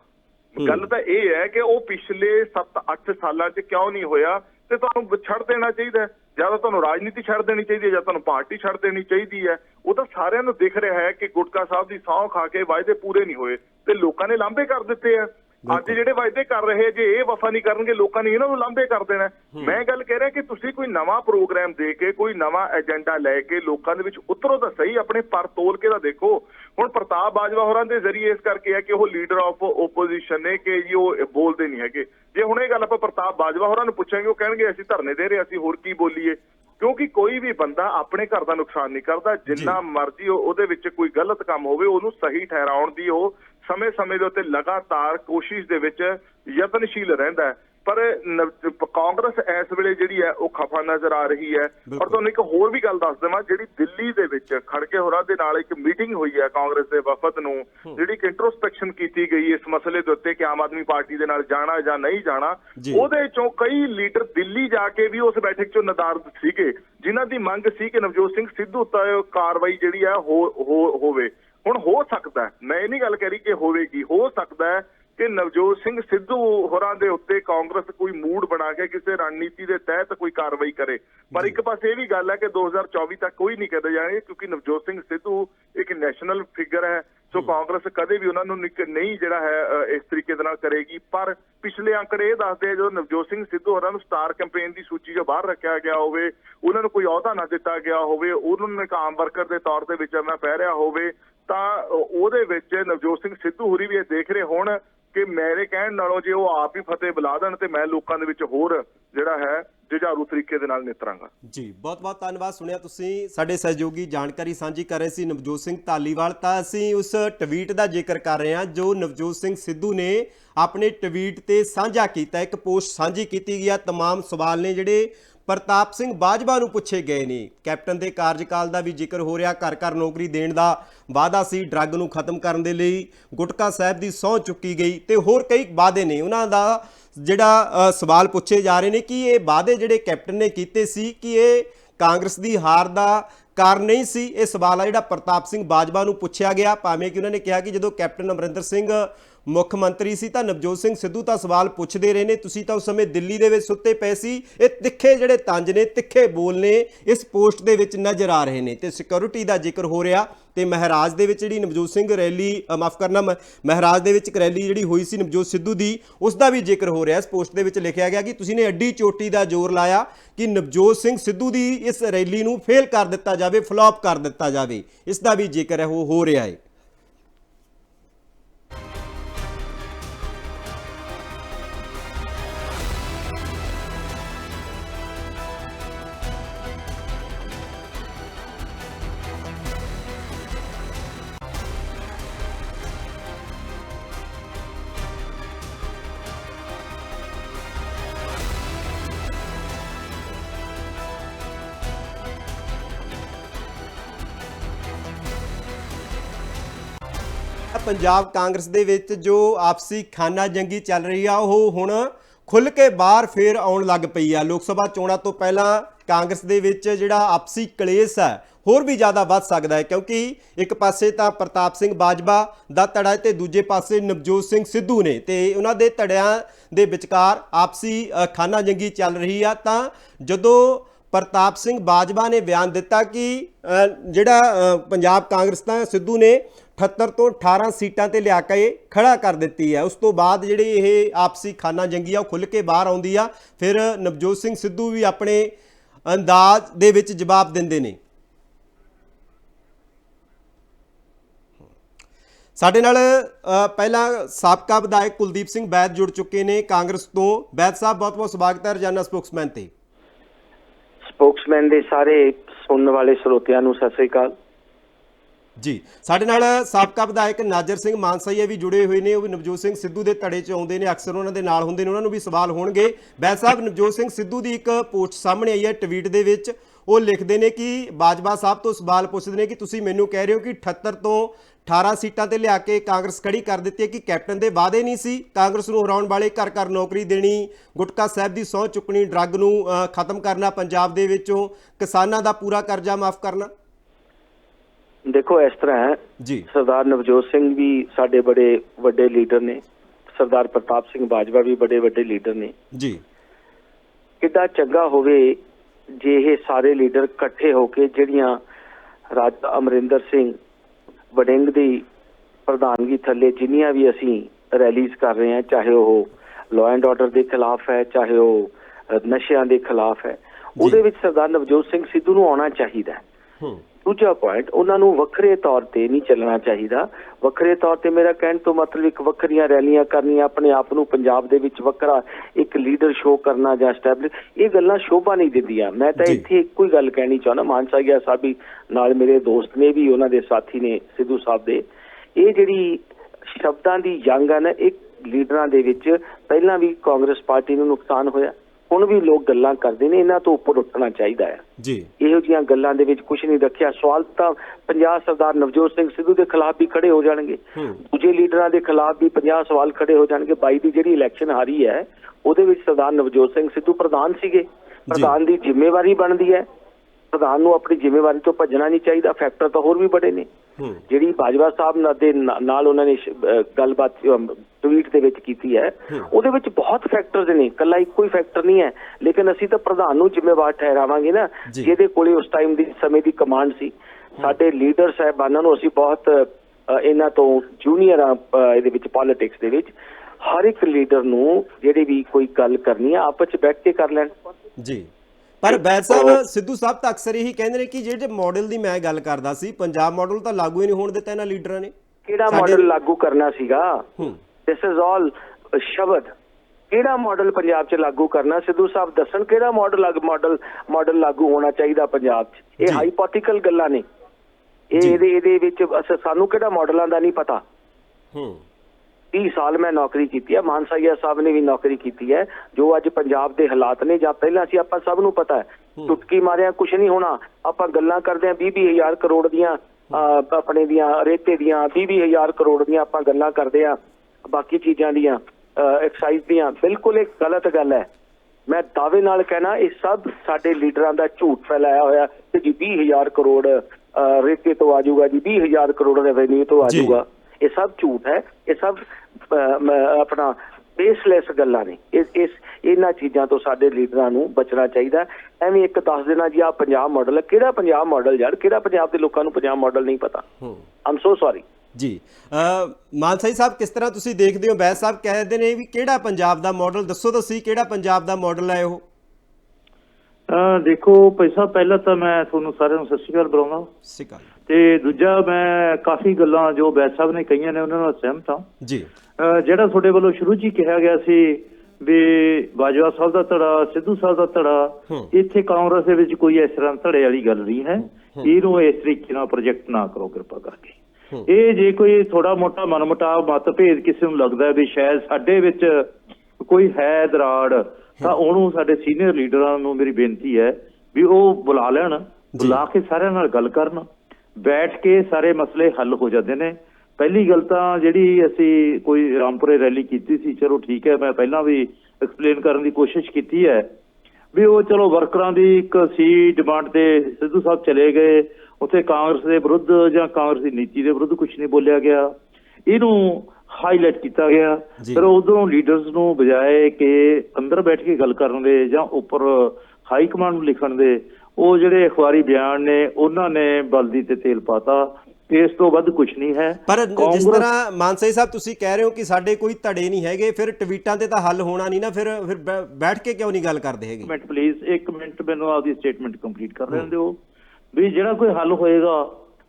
ਗੱਲ ਤਾਂ ਇਹ ਹੈ ਕਿ ਉਹ ਪਿਛਲੇ 7-8 ਸਾਲਾਂ 'ਚ ਕਿਉਂ ਨਹੀਂ ਹੋਇਆ ਤੇ ਤੁਹਾਨੂੰ ਛੱਡ ਦੇਣਾ ਚਾਹੀਦਾ ਹੈ। ਜਾਂ ਤਾਂ ਤੁਹਾਨੂੰ ਰਾਜਨੀਤੀ ਛੱਡ ਦੇਣੀ ਚਾਹੀਦੀ ਹੈ ਜਾਂ ਤੁਹਾਨੂੰ ਪਾਰਟੀ ਛੱਡ ਦੇਣੀ ਚਾਹੀਦੀ ਹੈ। ਉਹ ਤਾਂ ਸਾਰਿਆਂ ਨੂੰ ਦਿਖ ਰਿਹਾ ਹੈ ਕਿ ਗੁਟਕਾ ਸਾਹਿਬ ਦੀ ਸਹੁੰ ਖਾ ਕੇ ਵਾਅਦੇ ਪੂਰੇ ਨਹੀਂ ਹੋਏ ਤੇ ਲੋਕਾਂ ਨੇ ਲਾਂਭੇ ਕਰ ਦਿੱਤੇ ਆ ਅੱਜ ਜਿਹੜੇ ਵਾਅਦੇ ਕਰ ਰਹੇ ਜੇ ਇਹ ਵਫਾ ਨਹੀਂ ਕਰਨਗੇ ਲੋਕਾਂ ਨੇ ਇਹਨਾਂ ਨੂੰ ਲਾਂਭੇ ਕਰ ਦੇਣਾ ਮੈਂ ਗੱਲ ਕਹਿ ਰਿਹਾ ਕਿ ਤੁਸੀਂ ਕੋਈ ਨਵਾਂ ਪ੍ਰੋਗਰਾਮ ਦੇ ਕੇ ਕੋਈ ਨਵਾਂ ਏਜੰਡਾ ਲੈ ਕੇ ਲੋਕਾਂ ਦੇ ਵਿੱਚ ਉਤਰੋ ਤਾਂ ਸਹੀ ਆਪਣੇ ਪਰ ਤੋਲ ਕੇ ਤਾਂ ਦੇਖੋ। ਹੁਣ ਪ੍ਰਤਾਪ ਬਾਜਵਾ ਹੋਰਾਂ ਦੇ ਜ਼ਰੀਏ ਇਸ ਕਰਕੇ ਹੈ ਕਿ ਉਹ ਲੀਡਰ ਆਫ ਓਪੋਜੀਸ਼ਨ ਨੇ ਕਿ ਜੀ ਉਹ ਬੋਲਦੇ ਨਹੀਂ ਹੈਗੇ। ਜੇ ਹੁਣ ਇਹ ਗੱਲ ਆਪਾਂ ਪ੍ਰਤਾਪ ਬਾਜਵਾ ਹੋਰਾਂ ਨੂੰ ਪੁੱਛਾਂਗੇ ਉਹ ਕਹਿਣਗੇ ਅਸੀਂ ਧਰਨੇ ਦੇ ਰਹੇ ਅਸੀਂ ਹੋਰ ਕੀ ਬੋਲੀਏ? ਕਿਉਂਕਿ ਕੋਈ ਵੀ ਬੰਦਾ ਆਪਣੇ ਘਰ ਦਾ ਨੁਕਸਾਨ ਨਹੀਂ ਕਰਦਾ ਜਿੰਨਾ ਮਰਜ਼ੀ ਉਹ- ਉਹਦੇ ਵਿੱਚ ਕੋਈ ਗਲਤ ਕੰਮ ਹੋਵੇ ਉਹਨੂੰ ਸਹੀ ਠਹਿਰਾਉਣ ਦੀ ਉਹ ਸਮੇਂ-ਸਮੇਂ ਦੇ ਉੱਤੇ ਲਗਾਤਾਰ ਕੋਸ਼ਿਸ਼ ਦੇ ਵਿੱਚ ਯਤਨਸ਼ੀਲ ਰਹਿੰਦਾ ਹੈ। ਪਰ ਕਾਂਗਰਸ ਇਸ ਵੇਲੇ ਜਿਹੜੀ ਹੈ ਉਹ ਖਫਾ ਨਜ਼ਰ ਆ ਰਹੀ ਹੈ। ਔਰ ਤੁਹਾਨੂੰ ਇੱਕ ਹੋਰ ਵੀ ਗੱਲ ਦੱਸ ਦੇਵਾਂ ਜਿਹੜੀ ਦਿੱਲੀ ਦੇ ਵਿੱਚ ਖੜਕੇ ਹੋਰਾਂ ਦੇ ਨਾਲ ਇੱਕ ਮੀਟਿੰਗ ਹੋਈ ਹੈ ਕਾਂਗਰਸ ਦੇ ਵਫਦ ਨੂੰ ਜਿਹੜੀ ਇੱਕ ਇੰਟਰੋਸਪੈਕਸ਼ਨ ਕੀਤੀ ਗਈ ਇਸ ਮਸਲੇ ਦੇ ਉੱਤੇ ਕਿ ਆਮ ਆਦਮੀ ਪਾਰਟੀ ਦੇ ਨਾਲ ਜਾਣਾ ਜਾਂ ਨਹੀਂ ਜਾਣਾ। ਉਹਦੇ ਚੋਂ ਕਈ ਲੀਡਰ ਦਿੱਲੀ ਜਾ ਕੇ ਵੀ ਉਸ ਬੈਠਕ ਚੋਂ ਨਦਾਰਦ ਸੀਗੇ ਜਿਨ੍ਹਾਂ ਦੀ ਮੰਗ ਸੀ ਕਿ ਨਵਜੋਤ ਸਿੰਘ ਸਿੱਧੂ ਉੱਤੇ ਕਾਰਵਾਈ ਜਿਹੜੀ ਹੈ ਹੋਵੇ। ਹੁਣ ਹੋ ਸਕਦਾ ਮੈਂ ਇਹ ਨਹੀਂ ਗੱਲ ਕਰੀ ਕਿ ਹੋਵੇਗੀ ਹੋ ਸਕਦਾ ਕਿ ਨਵਜੋਤ ਸਿੰਘ ਸਿੱਧੂ ਹੋਰਾਂ ਦੇ ਉੱਤੇ ਕਾਂਗਰਸ ਕੋਈ ਮੂਡ ਬਣਾ ਕੇ ਕਿਸੇ ਰਣਨੀਤੀ ਦੇ ਤਹਿਤ ਕੋਈ ਕਾਰਵਾਈ ਕਰੇ। ਪਰ ਇੱਕ ਪਾਸੇ ਇਹ ਵੀ ਗੱਲ ਹੈ ਕਿ 2024 ਤੱਕ ਕੋਈ ਨਹੀਂ ਕਹਦੇ ਜਾਣੇ ਕਿਉਂਕਿ ਨਵਜੋਤ ਸਿੰਘ ਸਿੱਧੂ ਇੱਕ ਨੈਸ਼ਨਲ ਫਿਗਰ ਹੈ ਸੋ ਕਾਂਗਰਸ ਕਦੇ ਵੀ ਉਹਨਾਂ ਨੂੰ ਨਹੀਂ ਜਿਹੜਾ ਹੈ ਇਸ ਤਰੀਕੇ ਦੇ ਨਾਲ ਕਰੇਗੀ। ਪਰ ਪਿਛਲੇ ਅੰਕੜੇ ਇਹ ਦੱਸਦੇ ਜਦੋਂ ਨਵਜੋਤ ਸਿੰਘ ਸਿੱਧੂ ਹੋਰਾਂ ਨੂੰ ਸਟਾਰ ਕੈਂਪੇਨ ਦੀ ਸੂਚੀ 'ਚੋਂ ਬਾਹਰ ਰੱਖਿਆ ਗਿਆ ਹੋਵੇ ਉਹਨਾਂ ਨੂੰ ਕੋਈ ਅਹੁਦਾ ਨਾ ਦਿੱਤਾ ਗਿਆ ਹੋਵੇ ਉਹਨਾਂ ਨੂੰ ਇੱਕ ਆਮ ਵਰਕਰ ਦੇ ਤੌਰ ਤੇ ਵਿਚਰਨਾ ਪੈ ਰਿਹਾ ਹੋਵੇ ਤਾਂ ਉਹਦੇ ਵਿੱਚ ਨਵਜੋਤ ਸਿੰਘ ਸਿੱਧੂ ਹੋਰੀ ਵੀ ਇਹ ਦੇਖ ਰਹੇ ਹੋਣ ਕਿ ਮੇਰੇ ਕਹਿਣ ਨਾਲੋਂ ਜੇ ਉਹ ਆਪ ਹੀ ਫਤਿਹ ਬੁਲਾ ਦੇਣ ਤੇ ਮੈਂ ਲੋਕਾਂ ਦੇ ਵਿੱਚ ਹੋਰ ਜਿਹੜਾ ਹੈ ਜੁਝਾਰੂ ਤਰੀਕੇ ਦੇ ਨਾਲ ਨਿਤਰਾਂਗਾ ਜੀ ਬਹੁਤ ਬਹੁਤ ਧੰਨਵਾਦ ਸੁਣਿਆ ਤੁਸੀਂ ਸਾਡੇ ਸਹਿਯੋਗੀ ਜਾਣਕਾਰੀ ਸਾਂਝੀ ਕਰ ਰਹੇ ਸੀ ਨਵਜੋਤ ਸਿੰਘ ਢਾਲੀਵਾਲ ਤਾਂ ਅਸੀਂ ਉਸ ਟਵੀਟ ਦਾ ਜ਼ਿਕਰ ਕਰ ਰਹੇ ਹਾਂ ਜੋ ਨਵਜੋਤ ਸਿੰਘ ਸਿੱਧੂ ਨੇ ਆਪਣੇ ਟਵੀਟ ਤੇ ਸਾਂਝਾ ਕੀਤਾ ਇੱਕ ਪੋਸਟ ਸਾਂਝੀ ਕੀਤੀ ਗਈ ਆ तमाम ਸਵਾਲ ਨੇ ਜਿਹੜੇ ਪ੍ਰਤਾਪ ਸਿੰਘ ਬਾਜਵਾ ਨੂੰ ਪੁੱਛੇ ਗਏ ਨੇ। ਕੈਪਟਨ ਦੇ ਕਾਰਜਕਾਲ ਦਾ ਵੀ ਜ਼ਿਕਰ ਹੋ ਰਿਹਾ। ਘਰ ਘਰ ਨੌਕਰੀ ਦੇਣ ਦਾ ਵਾਅਦਾ ਸੀ। ਡਰੱਗ ਨੂੰ ਖਤਮ ਕਰਨ ਦੇ ਲਈ ਗੁਟਕਾ ਸਾਹਿਬ ਦੀ ਸਹੁੰ ਚੁੱਕੀ ਗਈ ਤੇ ਹੋਰ ਕਈ ਵਾਅਦੇ ਨੇ। ਉਹਨਾਂ ਦਾ ਜਿਹੜਾ ਸਵਾਲ ਪੁੱਛੇ ਜਾ ਰਹੇ ਨੇ ਕਿ ਇਹ ਵਾਅਦੇ ਜਿਹੜੇ ਕੈਪਟਨ ਨੇ ਕੀਤੇ ਸੀ ਕਿ ਇਹ ਕਾਂਗਰਸ ਦੀ ਹਾਰ ਦਾ ਕਾਰਨ ਨਹੀਂ ਸੀ? ਇਹ ਸਵਾਲ ਆ ਜਿਹੜਾ ਪ੍ਰਤਾਪ ਸਿੰਘ ਬਾਜਵਾ ਨੂੰ ਪੁੱਛਿਆ ਗਿਆ। ਭਾਵੇਂ ਕਿ ਉਹਨਾਂ ਨੇ ਕਿਹਾ ਕਿ ਜਦੋਂ ਕੈਪਟਨ ਅਮਰਿੰਦਰ ਸਿੰਘ ਮੁੱਖ ਮੰਤਰੀ ਸੀ ਤਾਂ ਨਵਜੋਤ ਸਿੰਘ ਸਿੱਧੂ ਤਾਂ ਸਵਾਲ ਪੁੱਛਦੇ ਰਹੇ ਨੇ, ਤੁਸੀਂ ਤਾਂ ਉਸ ਸਮੇਂ ਦਿੱਲੀ ਦੇ ਵਿੱਚ ਸੁੱਤੇ ਪਏ ਸੀ। ਇਹ ਤਿੱਖੇ ਜਿਹੜੇ ਤੰਜ ਨੇ, ਤਿੱਖੇ ਬੋਲ ਨੇ, ਇਸ ਪੋਸਟ ਦੇ ਵਿੱਚ ਨਜ਼ਰ ਆ ਰਹੇ ਨੇ। ਤੇ ਸਿਕਿਉਰਿਟੀ ਦਾ ਜ਼ਿਕਰ ਹੋ ਰਿਹਾ ਤੇ ਮਹਾਰਾਜ ਦੇ ਵਿੱਚ ਜਿਹੜੀ ਨਵਜੋਤ ਸਿੰਘ ਰੈਲੀ ਮਾਫ ਕਰਨਾ, ਮ- ਮਹਾਰਾਜ ਦੇ ਵਿੱਚ ਇੱਕ ਰੈਲੀ ਜਿਹੜੀ ਹੋਈ ਸੀ ਨਵਜੋਤ ਸਿੱਧੂ ਦੀ, ਉਸ ਦਾ ਵੀ ਜ਼ਿਕਰ ਹੋ ਰਿਹਾ। ਇਸ ਪੋਸਟ ਦੇ ਵਿੱਚ ਲਿਖਿਆ ਗਿਆ ਕਿ ਤੁਸੀਂ ਨੇ ਅੱਡੀ ਚੋਟੀ ਦਾ ਜ਼ੋਰ ਲਾਇਆ ਕਿ ਨਵਜੋਤ ਸਿੰਘ ਸਿੱਧੂ ਦੀ ਇਸ ਰੈਲੀ ਨੂੰ ਫੇਲ ਕਰ ਦਿੱਤਾ ਜਾਵੇ ਫਲॉप ਕਰ ਦਿੱਤਾ ਜਾਵੇ। ਇਸ ਦਾ ਵੀ ਜ਼ਿਕਰ ਹੈ, ਉਹ ਹੋ ਰਿਹਾ ਹੈ। ਪੰਜਾਬ ਕਾਂਗਰਸ ਦੇ ਵਿੱਚ ਜੋ ਆਪਸੀ ਖਾਨਾ ਜੰਗੀ ਚੱਲ ਰਹੀ ਆ, ਉਹ ਹੁਣ ਖੁੱਲ ਕੇ ਬਾਹਰ ਫੇਰ ਆਉਣ ਲੱਗ ਪਈ ਆ। ਲੋਕ ਸਭਾ ਚੋਣਾਂ ਤੋਂ ਪਹਿਲਾਂ ਕਾਂਗਰਸ ਦੇ ਵਿੱਚ ਜਿਹੜਾ ਆਪਸੀ ਕਲੇਸ਼ ਹੈ, ਹੋਰ ਵੀ ਜ਼ਿਆਦਾ ਵੱਧ ਸਕਦਾ ਹੈ, ਕਿਉਂਕਿ ਇੱਕ ਪਾਸੇ ਤਾਂ ਪ੍ਰਤਾਪ ਸਿੰਘ ਬਾਜਵਾ ਦਾ ਧੜਾ ਹੈ ਤੇ ਦੂਜੇ ਪਾਸੇ ਨਵਜੋਤ ਸਿੰਘ ਸਿੱਧੂ ਨੇ ਤੇ ਉਹਨਾਂ ਦੇ ਧੜਿਆਂ ਦੇ ਵਿਚਕਾਰ ਆਪਸੀ ਖਾਨਾ ਜੰਗੀ ਚੱਲ ਰਹੀ ਆ। ਤਾਂ ਜਦੋਂ ਪ੍ਰਤਾਪ ਸਿੰਘ ਬਾਜਵਾ ਨੇ ਬਿਆਨ ਦਿੱਤਾ ਕਿ ਜਿਹੜਾ ਪੰਜਾਬ ਕਾਂਗਰਸ ਤਾਂ ਸਿੱਧੂ ਨੇ 78 ਤੋਂ 18 ਸੀਟਾਂ ਤੇ ਲਿਆ ਕੇ ਖੜਾ ਕਰ ਦਿੱਤੀ ਹੈ। ਉਸ ਤੋਂ ਬਾਅਦ ਜਿਹੜੀ ਇਹ ਆਪਸੀ ਖਾਨਾ ਜੰਗੀ ਆ, ਉਹ ਖੁੱਲ ਕੇ ਬਾਹਰ ਆਉਂਦੀ ਆ। ਫਿਰ ਨਵਜੋਤ ਸਿੰਘ ਸਿੱਧੂ ਵੀ ਆਪਣੇ ਅੰਦਾਜ਼ ਦੇ ਵਿੱਚ ਜਵਾਬ ਦਿੰਦੇ ਨੇ। ਸਾਡੇ ਨਾਲ ਪਹਿਲਾਂ ਸਾਬਕਾ ਵਿਧਾਇਕ ਕੁਲਦੀਪ ਸਿੰਘ ਬੈਦ ਜੁੜ ਚੁੱਕੇ ਨੇ। ਕਾਂਗਰਸ ਤੋਂ ਬੈਦ ਸਾਹਿਬ ਬਹੁਤ ਬਹੁਤ ਸਵਾਗਤ ਹੈ ਰਜਾਨਾ ਸਪੋਕਸਮੈਨ ਤੇ। ਸਪੋਕਸਮੈਨ ਦੇ ਸਾਰੇ ਸੁਣਨ ਵਾਲੇ ਸਰੋਤਿਆਂ ਨੂੰ ਸਤਿ ਸ੍ਰੀ ਅਕਾਲ। ਜੀ, ਸਾਡੇ ਨਾਲ ਸਾਬਕਾ ਵਿਧਾਇਕ ਨਾਜਰ ਸਿੰਘ ਮਾਨਸਾਈਆ ਵੀ ਜੁੜੇ ਹੋਏ ਨੇ। ਉਹ ਵੀ ਨਵਜੋਤ ਸਿੰਘ ਸਿੱਧੂ ਦੇ ਧੜੇ 'ਚ ਆਉਂਦੇ ਨੇ। ਅਕਸਰ ਉਹਨਾਂ ਦੇ ਨਾਲ ਹੁੰਦੇ ਨੇ। ਉਹਨਾਂ ਨੂੰ ਵੀ ਸਵਾਲ ਹੋਣਗੇ। ਬੈਦ ਸਾਹਿਬ, ਨਵਜੋਤ ਸਿੰਘ ਸਿੱਧੂ ਦੀ ਇੱਕ ਪੋਸਟ ਸਾਹਮਣੇ ਆਈ ਹੈ ਟਵੀਟ ਦੇ ਵਿੱਚ। ਉਹ ਲਿਖਦੇ ਨੇ ਕਿ ਬਾਜਵਾ ਸਾਹਿਬ ਤੋਂ ਸਵਾਲ ਪੁੱਛਦੇ ਨੇ ਕਿ ਤੁਸੀਂ ਮੈਨੂੰ ਕਹਿ ਰਹੇ ਹੋ ਕਿ 78 ਤੋਂ 18 ਸੀਟਾਂ ਤੇ ਲਿਆ ਕੇ ਕਾਂਗਰਸ ਖੜੀ ਕਰ ਦਿੱਤੀ ਹੈ ਕਿ ਕੈਪਟਨ ਦੇ ਵਾਅਦੇ ਨਹੀਂ ਸੀ। ਕਾਂਗਰਸ ਨੂੰ ਹਰਾਉਣ ਵਾਲੇ ਘਰ ਘਰ ਨੌਕਰੀ ਦੇਣੀ ਗੁਟਕਾ ਸਾਹਿਬ ਦੀ ਸਹੁੰ ਚੁੱਕਣੀ ਡਰੱਗ ਨੂੰ ਖਤਮ ਕਰਨਾ ਪੰਜਾਬ ਦੇ ਵਿੱਚੋਂ ਕਿਸਾਨਾਂ ਦਾ ਪੂਰਾ ਕਰਜ਼ਾ ਮਾਫ ਕਰਨਾ। ਦੇਖੋ ਇਸ ਤਰ੍ਹਾਂ ਹੈ। ਜੀ। ਸਰਦਾਰ ਨਵਜੋਤ ਸਿੰਘ ਵੀ ਸਾਡੇ ਬੜੇ ਵੱਡੇ ਲੀਡਰ ਨੇ। ਸਰਦਾਰ ਪ੍ਰਤਾਪ ਸਿੰਘ ਬਾਜਵਾ ਵੀ ਬੜੇ ਵੱਡੇ ਲੀਡਰ ਨੇ। ਜੀ। ਕਿੱਡਾ ਚੰਗਾ ਹੋਵੇ ਜੇ ਇਹ ਸਾਰੇ ਲੀਡਰ ਇਕੱਠੇ ਹੋ ਕੇ ਜਿਹੜੀਆਂ ਰਾਜਾ ਅਮਰਿੰਦਰ ਸਿੰਘ ਵੜਿੰਗ ਦੀ ਪ੍ਰਧਾਨਗੀ ਥੱਲੇ ਜਿੰਨੀਆਂ ਵੀ ਅਸੀਂ ਰੈਲੀਜ਼ ਕਰ ਰਹੇ ਹਾਂ ਚਾਹੇ ਉਹ ਲਾਅ ਐਂਡ ਆਰਡਰ ਦੇ ਖਿਲਾਫ ਹੈ ਚਾਹੇ ਉਹ ਨਸ਼ਿਆਂ ਦੇ ਖਿਲਾਫ ਹੈ ਉਹਦੇ ਵਿੱਚ ਸਰਦਾਰ ਨਵਜੋਤ ਸਿੰਘ ਸਿੱਧੂ ਨੂੰ ਆਉਣਾ ਚਾਹੀਦਾ ਹੂੰ। ਦੂਜਾ ਪੁਆਇੰਟ ਉਹਨਾਂ ਨੂੰ ਵੱਖਰੇ ਤੌਰ ਤੇ ਨਹੀਂ ਚੱਲਣਾ ਚਾਹੀਦਾ। ਵੱਖਰੇ ਤੌਰ ਤੇ ਮੇਰਾ ਕਹਿਣ ਤੋਂ ਮਤਲਬ ਇੱਕ ਵੱਖਰੀਆਂ ਰੈਲੀਆਂ ਕਰਨੀਆਂ ਆਪਣੇ ਆਪ ਨੂੰ ਪੰਜਾਬ ਦੇ ਵਿੱਚ ਵੱਖਰਾ ਇੱਕ ਲੀਡਰ ਸ਼ੋਅ ਕਰਨਾ ਜਾਂ ਸਟੈਬਲਿਸ਼ ਇਹ ਗੱਲਾਂ ਸ਼ੋਭਾ ਨਹੀਂ ਦਿੰਦੀਆਂ। ਮੈਂ ਤਾਂ। ਇੱਥੇ ਇੱਕੋ ਹੀ ਗੱਲ ਕਹਿਣੀ ਚਾਹੁੰਦਾ ਮਾਨਸਾ ਗਿਆ ਸਾਹਿਬ ਵੀ ਨਾਲ ਮੇਰੇ ਦੋਸਤ ਨੇ ਵੀ ਉਹਨਾਂ ਦੇ ਸਾਥੀ ਨੇ ਸਿੱਧੂ ਸਾਹਿਬ ਦੇ। ਇਹ ਜਿਹੜੀ ਸ਼ਬਦਾਂ ਦੀ ਜੰਗ ਹੈ ਨਾ ਇੱਕ ਲੀਡਰਾਂ ਦੇ ਵਿੱਚ ਪਹਿਲਾਂ ਵੀ ਕਾਂਗਰਸ ਪਾਰਟੀ ਨੂੰ ਨੁਕਸਾਨ ਹੋਇਆ। ਹੁਣ ਵੀ ਲੋਕ ਗੱਲਾਂ ਕਰਦੇ ਨੇ ਇਹਨਾਂ ਤੋਂ ਉੱਪਰ ਉੱਠਣਾ ਚਾਹੀਦਾ ਹੈ। ਜੀ। ਇਹੋ ਜਿਹੀਆਂ ਗੱਲਾਂ ਦੇ ਵਿੱਚ ਕੁਝ ਨਹੀਂ ਰੱਖਿਆ। ਸਵਾਲ ਤਾਂ 50 ਸਰਦਾਰ ਨਵਜੋਤ ਸਿੰਘ ਸਿੱਧੂ ਦੇ ਖਿਲਾਫ ਵੀ ਖੜੇ ਹੋ ਜਾਣਗੇ। ਦੂਜੇ ਲੀਡਰਾਂ ਦੇ ਖਿਲਾਫ ਵੀ 50 ਸਵਾਲ ਖੜੇ ਹੋ ਜਾਣਗੇ। ਬਾਈ ਦੀ ਜਿਹੜੀ ਇਲੈਕਸ਼ਨ ਹਾਰੀ ਹੈ ਉਹਦੇ ਵਿੱਚ ਸਰਦਾਰ ਨਵਜੋਤ ਸਿੰਘ ਸਿੱਧੂ ਪ੍ਰਧਾਨ ਸੀਗੇ। ਪ੍ਰਧਾਨ ਦੀ ਜ਼ਿੰਮੇਵਾਰੀ ਬਣਦੀ ਹੈ। ਪ੍ਰਧਾਨ ਨੂੰ ਆਪਣੀ ਜ਼ਿੰਮੇਵਾਰੀ ਤੋਂ ਭੱਜਣਾ ਨਹੀਂ ਚਾਹੀਦਾ। ਫੈਕਟਰ ਤਾਂ ਹੋਰ ਵੀ ਬੜੇ ਨੇ। ਜਿਹੜੀ ਬਾਜਵਾ ਸਾਹਿਬ ਨਾਲ ਦੇ ਨਾਲ ਉਹਨਾਂ ਨੇ ਗੱਲਬਾਤ ਟਵੀਟ ਦੇ ਵਿੱਚ ਕੀਤੀ ਹੈ। ਉਹਦੇ ਵਿੱਚ ਬਹੁਤ ਫੈਕਟਰਸ ਨੇ ਕੱਲਾ ਇੱਕੋ ਹੀ ਫੈਕਟਰ ਨਹੀਂ ਹੈ। ਲੇਕਿਨ ਅਸੀਂ ਤਾਂ ਪ੍ਰਧਾਨ ਨੂੰ ਜ਼ਿੰਮੇਵਾਰ ਠਹਿਰਾਵਾਂਗੇ ਨਾ। ਜਿਹਦੇ ਕੋਲੇ ਉਸ ਟਾਈਮ ਦੀ ਸਮੇਂ ਦੀ ਕਮਾਂਡ ਸੀ। ਸਾਡੇ ਲੀਡਰ ਸਾਹਿਬਾਨਾਂ ਨੂੰ ਅਸੀਂ ਬਹੁਤ ਇਹਨਾਂ ਤੋਂ ਜੂਨੀਅਰ ਆ ਇਹਦੇ ਵਿੱਚ ਪੋਲਿਟਿਕਸ ਦੇ ਵਿੱਚ। ਹਰ ਇੱਕ ਲੀਡਰ ਨੂੰ ਜਿਹੜੀ ਵੀ ਕੋਈ ਗੱਲ ਕਰਨੀ ਹੈ ਆਪਸ ਵਿੱਚ ਬੈਠ ਕੇ ਕਰ ਲੈਣ। ਜੀ। ਪਰ ਬੈਦ ਸਾਹਿਬ ਸਿੱਧੂ ਸਾਹਿਬ ਤਾਂ ਅਕਸਰ ਇਹੀ ਕਹਿੰਦੇ ਨੇ ਕਿ ਜਿਹੜੇ ਮਾਡਲ ਦੀ ਮੈਂ ਗੱਲ ਕਰਦਾ ਸੀ ਪੰਜਾਬ ਮਾਡਲ ਤਾਂ ਲਾਗੂ ਹੀ ਨਹੀਂ ਹੋਣ ਦਿੱਤਾ ਇਹਨਾਂ ਲੀਡਰਾਂ ਨੇ। ਕਿਹੜਾ ਮਾਡਲ ਲਾਗੂ ਕਰਨਾ ਸੀਗਾ? ਦਿਸ ਇਜ਼ ਆਲ ਸ਼ਬਦ ਕਿਹੜਾ ਮਾਡਲ ਪੰਜਾਬ 'ਚ ਲਾਗੂ ਕਰਨਾ? ਸਿੱਧੂ ਸਾਹਿਬ ਦੱਸਣ ਕਿਹੜਾ ਮਾਡਲ ਲਾਗ ਮਾਡਲ ਮਾਡਲ ਲਾਗੂ ਹੋਣਾ ਚਾਹੀਦਾ ਪੰਜਾਬ 'ਚ? ਇਹ। ਹਾਈਪੋਥੀਕਲ ਗੱਲਾਂ ਨੇ। ਇਹ। ਇਹਦੇ ਇਹਦੇ ਵਿੱਚ ਅਸ- ਸਾਨੂੰ ਕਿਹੜਾ ਮਾਡਲਾਂ ਦਾ ਨਹੀਂ ਪਤਾ? ਹੂੰ। 30 ਸਾਲ ਮੈਂ ਨੌਕਰੀ ਕੀਤੀ ਹੈ। ਮਾਨਸਾਈਆ ਸਾਹਿਬ ਨੇ ਵੀ ਨੌਕਰੀ ਕੀਤੀ ਹੈ। ਜੋ ਅੱਜ ਪੰਜਾਬ ਦੇ ਹਾਲਾਤ ਨੇ ਜਾਂ ਪਹਿਲਾਂ ਸੀ ਆਪਾਂ ਸਭ ਨੂੰ ਪਤਾ ਹੈ। ਟੁਟਕੀ ਮਾਰਿਆ ਕੁਝ ਨਹੀਂ ਹੋਣਾ। ਆਪਾਂ ਗੱਲਾਂ ਕਰਦੇ ਹਾਂ। 20 ਹਜ਼ਾਰ ਕਰੋੜ ਦੀਆਂ ਆਪਣੇ ਦੀਆਂ ਰੇਤੇ ਦੀਆਂ 20 ਹਜ਼ਾਰ ਕਰੋੜ ਦੀਆਂ ਆਪਾਂ ਗੱਲਾਂ ਕਰਦੇ ਹਾਂ। ਬਾਕੀ ਚੀਜ਼ਾਂ ਦੀਆਂ ਐਕਸਾਈਜ਼ ਦੀਆਂ ਬਿਲਕੁਲ ਇੱਕ ਗਲਤ ਗੱਲ ਹੈ। ਮੈਂ ਦਾਅਵੇ ਨਾਲ ਕਹਿਣਾ ਇਹ ਸਭ ਸਾਡੇ ਲੀਡਰਾਂ ਦਾ ਝੂਠ ਫੈਲਾਇਆ ਹੋਇਆ ਕਿ ਜੀ 20000 ਕਰੋੜ ਰੇਤੇ ਤੋਂ ਆ ਜਾਊਗਾ ਜੀ 20000 ਕਰੋੜ ਰੈਵਨਿਊ ਤੋਂ ਆ। ਜਾਊਗਾ ਇਹ ਸਭ ਝੂਠ ਹੈ ਇਹ ਸਭ ਆਪਣਾ ਬੇਸਲੈਸ ਗੱਲਾਂ ਨੇ। ਇਸ ਇਸ ਇਹਨਾਂ ਚੀਜ਼ਾਂ ਤੋਂ ਸਾਡੇ ਲੀਡਰਾਂ ਨੂੰ ਬਚਣਾ ਚਾਹੀਦਾ। ਐਵੇਂ ਇੱਕ ਦੱਸ ਦੇਣਾ ਜੀ ਆ ਪੰਜਾਬ ਮਾਡਲ ਕਿਹੜਾ ਪੰਜਾਬ ਮਾਡਲ ਯਾਰ? ਕਿਹੜਾ ਪੰਜਾਬ ਦੇ ਲੋਕਾਂ ਨੂੰ ਪੰਜਾਬ ਮਾਡਲ ਨਹੀਂ ਪਤਾ? ਆਮ ਸੋ ਸੌਰੀ ਜੀ। ਮਾਨਸਾਈ ਸਾਹਿਬ ਕਿਸ ਤਰ੍ਹਾਂ ਤੁਸੀਂ ਦੇਖਦੇ ਹੋ? ਬੈਦ ਸਾਹਿਬ ਕਹਿੰਦੇ ਨੇ ਵੀ ਕਿਹੜਾ ਪੰਜਾਬ ਦਾ ਮਾਡਲ ਦੱਸੋ ਤਾਂ ਸਹੀ ਕਿਹੜਾ ਪੰਜਾਬ ਦਾ ਮਾਡਲ ਹੈ ਉਹ? ਦੇਖੋ ਪੈਸਾ ਪਹਿਲਾਂ ਤਾਂ ਮੈਂ ਤੁਹਾਨੂੰ ਸਾਰਿਆਂ ਨੂੰ ਸਤਿ ਸ਼੍ਰੀ ਅਕਾਲ ਬੁਲਾਉਂਦਾ। ਸਿਕਲ ਤੇ ਦੂਜਾ ਮੈਂ ਕਾਫੀ ਗੱਲਾਂ ਜੋ ਬੈਦ ਸਾਹਿਬ ਨੇ ਕਹੀਆਂ ਨੇ ਉਹਨਾਂ ਨਾਲ ਸਹਿਮਤ ਹਾਂ। ਜੀ। ਜਿਹੜਾ ਤੁਹਾਡੇ ਵੱਲੋਂ ਸ਼ੁਰੂ ਹੀ ਕਿਹਾ ਗਿਆ ਸੀ ਵੀ ਬਾਜਵਾ ਸਾਹਿਬ ਦਾ ਧੜਾ ਸਿੱਧੂ ਸਾਹਿਬ ਦਾ ਧੜਾ। ਇੱਥੇ ਕਾਂਗਰਸ ਦੇ ਵਿੱਚ ਕੋਈ ਇਸ ਤਰ੍ਹਾਂ ਧੜੇ ਵਾਲੀ ਗੱਲ ਨਹੀਂ ਹੈ। ਇਹਨੂੰ ਇਸ ਤਰੀਕੇ ਨਾਲ ਪ੍ਰੋਜੈਕਟ ਨਾ ਕਰੋ ਕਿਰਪਾ ਕਰਕੇ। ਇਹ ਜੇ ਕੋਈ ਥੋੜਾ ਮੋਟਾ ਮਨਮਟਾਵ ਮਤਭੇਦ ਕਿਸੇ ਨੂੰ ਲੱਗਦਾ ਵੀ ਸ਼ਾਇਦ ਸਾਡੇ ਵਿੱਚ ਕੋਈ ਹੈ ਦਰਾੜ ਤਾਂ ਉਹਨੂੰ ਸਾਡੇ ਸੀਨੀਅਰ ਲੀਡਰਾਂ ਨੂੰ ਮੇਰੀ ਬੇਨਤੀ ਹੈ ਵੀ ਉਹ ਬੁਲਾ ਲੈਣ ਬੁਲਾ ਕੇ ਸਾਰਿਆਂ ਨਾਲ ਗੱਲ ਕਰਨ ਬੈਠ ਕੇ ਸਾਰੇ ਮਸਲੇ ਹੱਲ ਹੋ ਜਾਂਦੇ ਨੇ। ਪਹਿਲੀ ਗੱਲ ਤਾਂ ਜਿਹੜੀ ਅਸੀਂ ਕੋਈ ਰਾਮਪੁਰੇ ਰੈਲੀ ਕੀਤੀ ਸੀ ਚਲੋ ਠੀਕ ਹੈ ਮੈਂ ਪਹਿਲਾਂ ਵੀ ਐਕਸਪਲੇਨ ਕਰਨ ਦੀ ਕੋਸ਼ਿਸ਼ ਕੀਤੀ ਹੈ ਵੀ ਉਹ ਚਲੋ ਵਰਕਰਾਂ ਦੀ ਇੱਕ ਸੀ ਡਿਮਾਂਡ ਤੇ ਸਿੱਧੂ ਸਾਹਿਬ ਚਲੇ ਗਏ ਉੱਥੇ ਕਾਂਗਰਸ ਦੇ ਵਿਰੁੱਧ ਜਾਂ ਕਾਂਗਰਸ ਦੀ ਨੀਤੀ ਦੇ ਵਿਰੁੱਧ ਕੁਝ ਨਹੀਂ ਬੋਲਿਆ ਗਿਆ। ਇਹਨੂੰ ਹਾਈਲਾਈਟ ਕੀਤਾ ਗਿਆ। ਪਰ ਉਧਰੋਂ ਲੀਡਰਸ ਨੂੰ ਬਜਾਏ ਕਿ ਅੰਦਰ ਬੈਠ ਕੇ ਗੱਲ ਕਰਨ ਦੇ ਜਾਂ ਉੱਪਰ ਹਾਈ ਕਮਾਂਡ ਨੂੰ ਲਿਖਣ ਦੇ ਉਹ ਜਿਹੜੇ ਅਖਬਾਰੀ ਬਿਆਨ ਨੇ ਉਹਨਾਂ ਨੇ ਬਲਦੀ ਤੇ ਤੇਲ ਪਾਤਾ। ਇਸ ਤੋਂ ਵੱਧ ਕੁਝ ਨਹੀਂ ਹੈ। ਪਰ ਜਿਸ ਤਰ੍ਹਾਂ ਮਾਨਸਾਈ ਸਾਹਿਬ ਤੁਸੀਂ ਕਹਿ ਰਹੇ ਹੋ ਕਿ ਸਾਡੇ ਕੋਈ ਧੜੇ ਨਹੀਂ ਹੈਗੇ ਫਿਰ ਟਵੀਟਾਂ ਤੇ ਤਾਂ ਹੱਲ ਹੋਣਾ ਨਹੀਂ ਨਾ ਫਿਰ ਫਿਰ ਬੈਠ ਕੇ ਕਿਉਂ ਨਹੀਂ ਗੱਲ ਕਰਦੇ ਹੈਗੇ? ਮਿੰਟ ਪਲੀਜ਼ ਇੱਕ ਮਿੰਟ ਮੈਨੂੰ ਆਪਦੀ ਸਟੇਟਮੈਂਟ ਕੰਪਲੀਟ ਕਰ ਲੈਣ ਦਿਓ। ਵੀ ਜਿਹੜਾ ਕੋਈ ਹੱਲ ਹੋਏਗਾ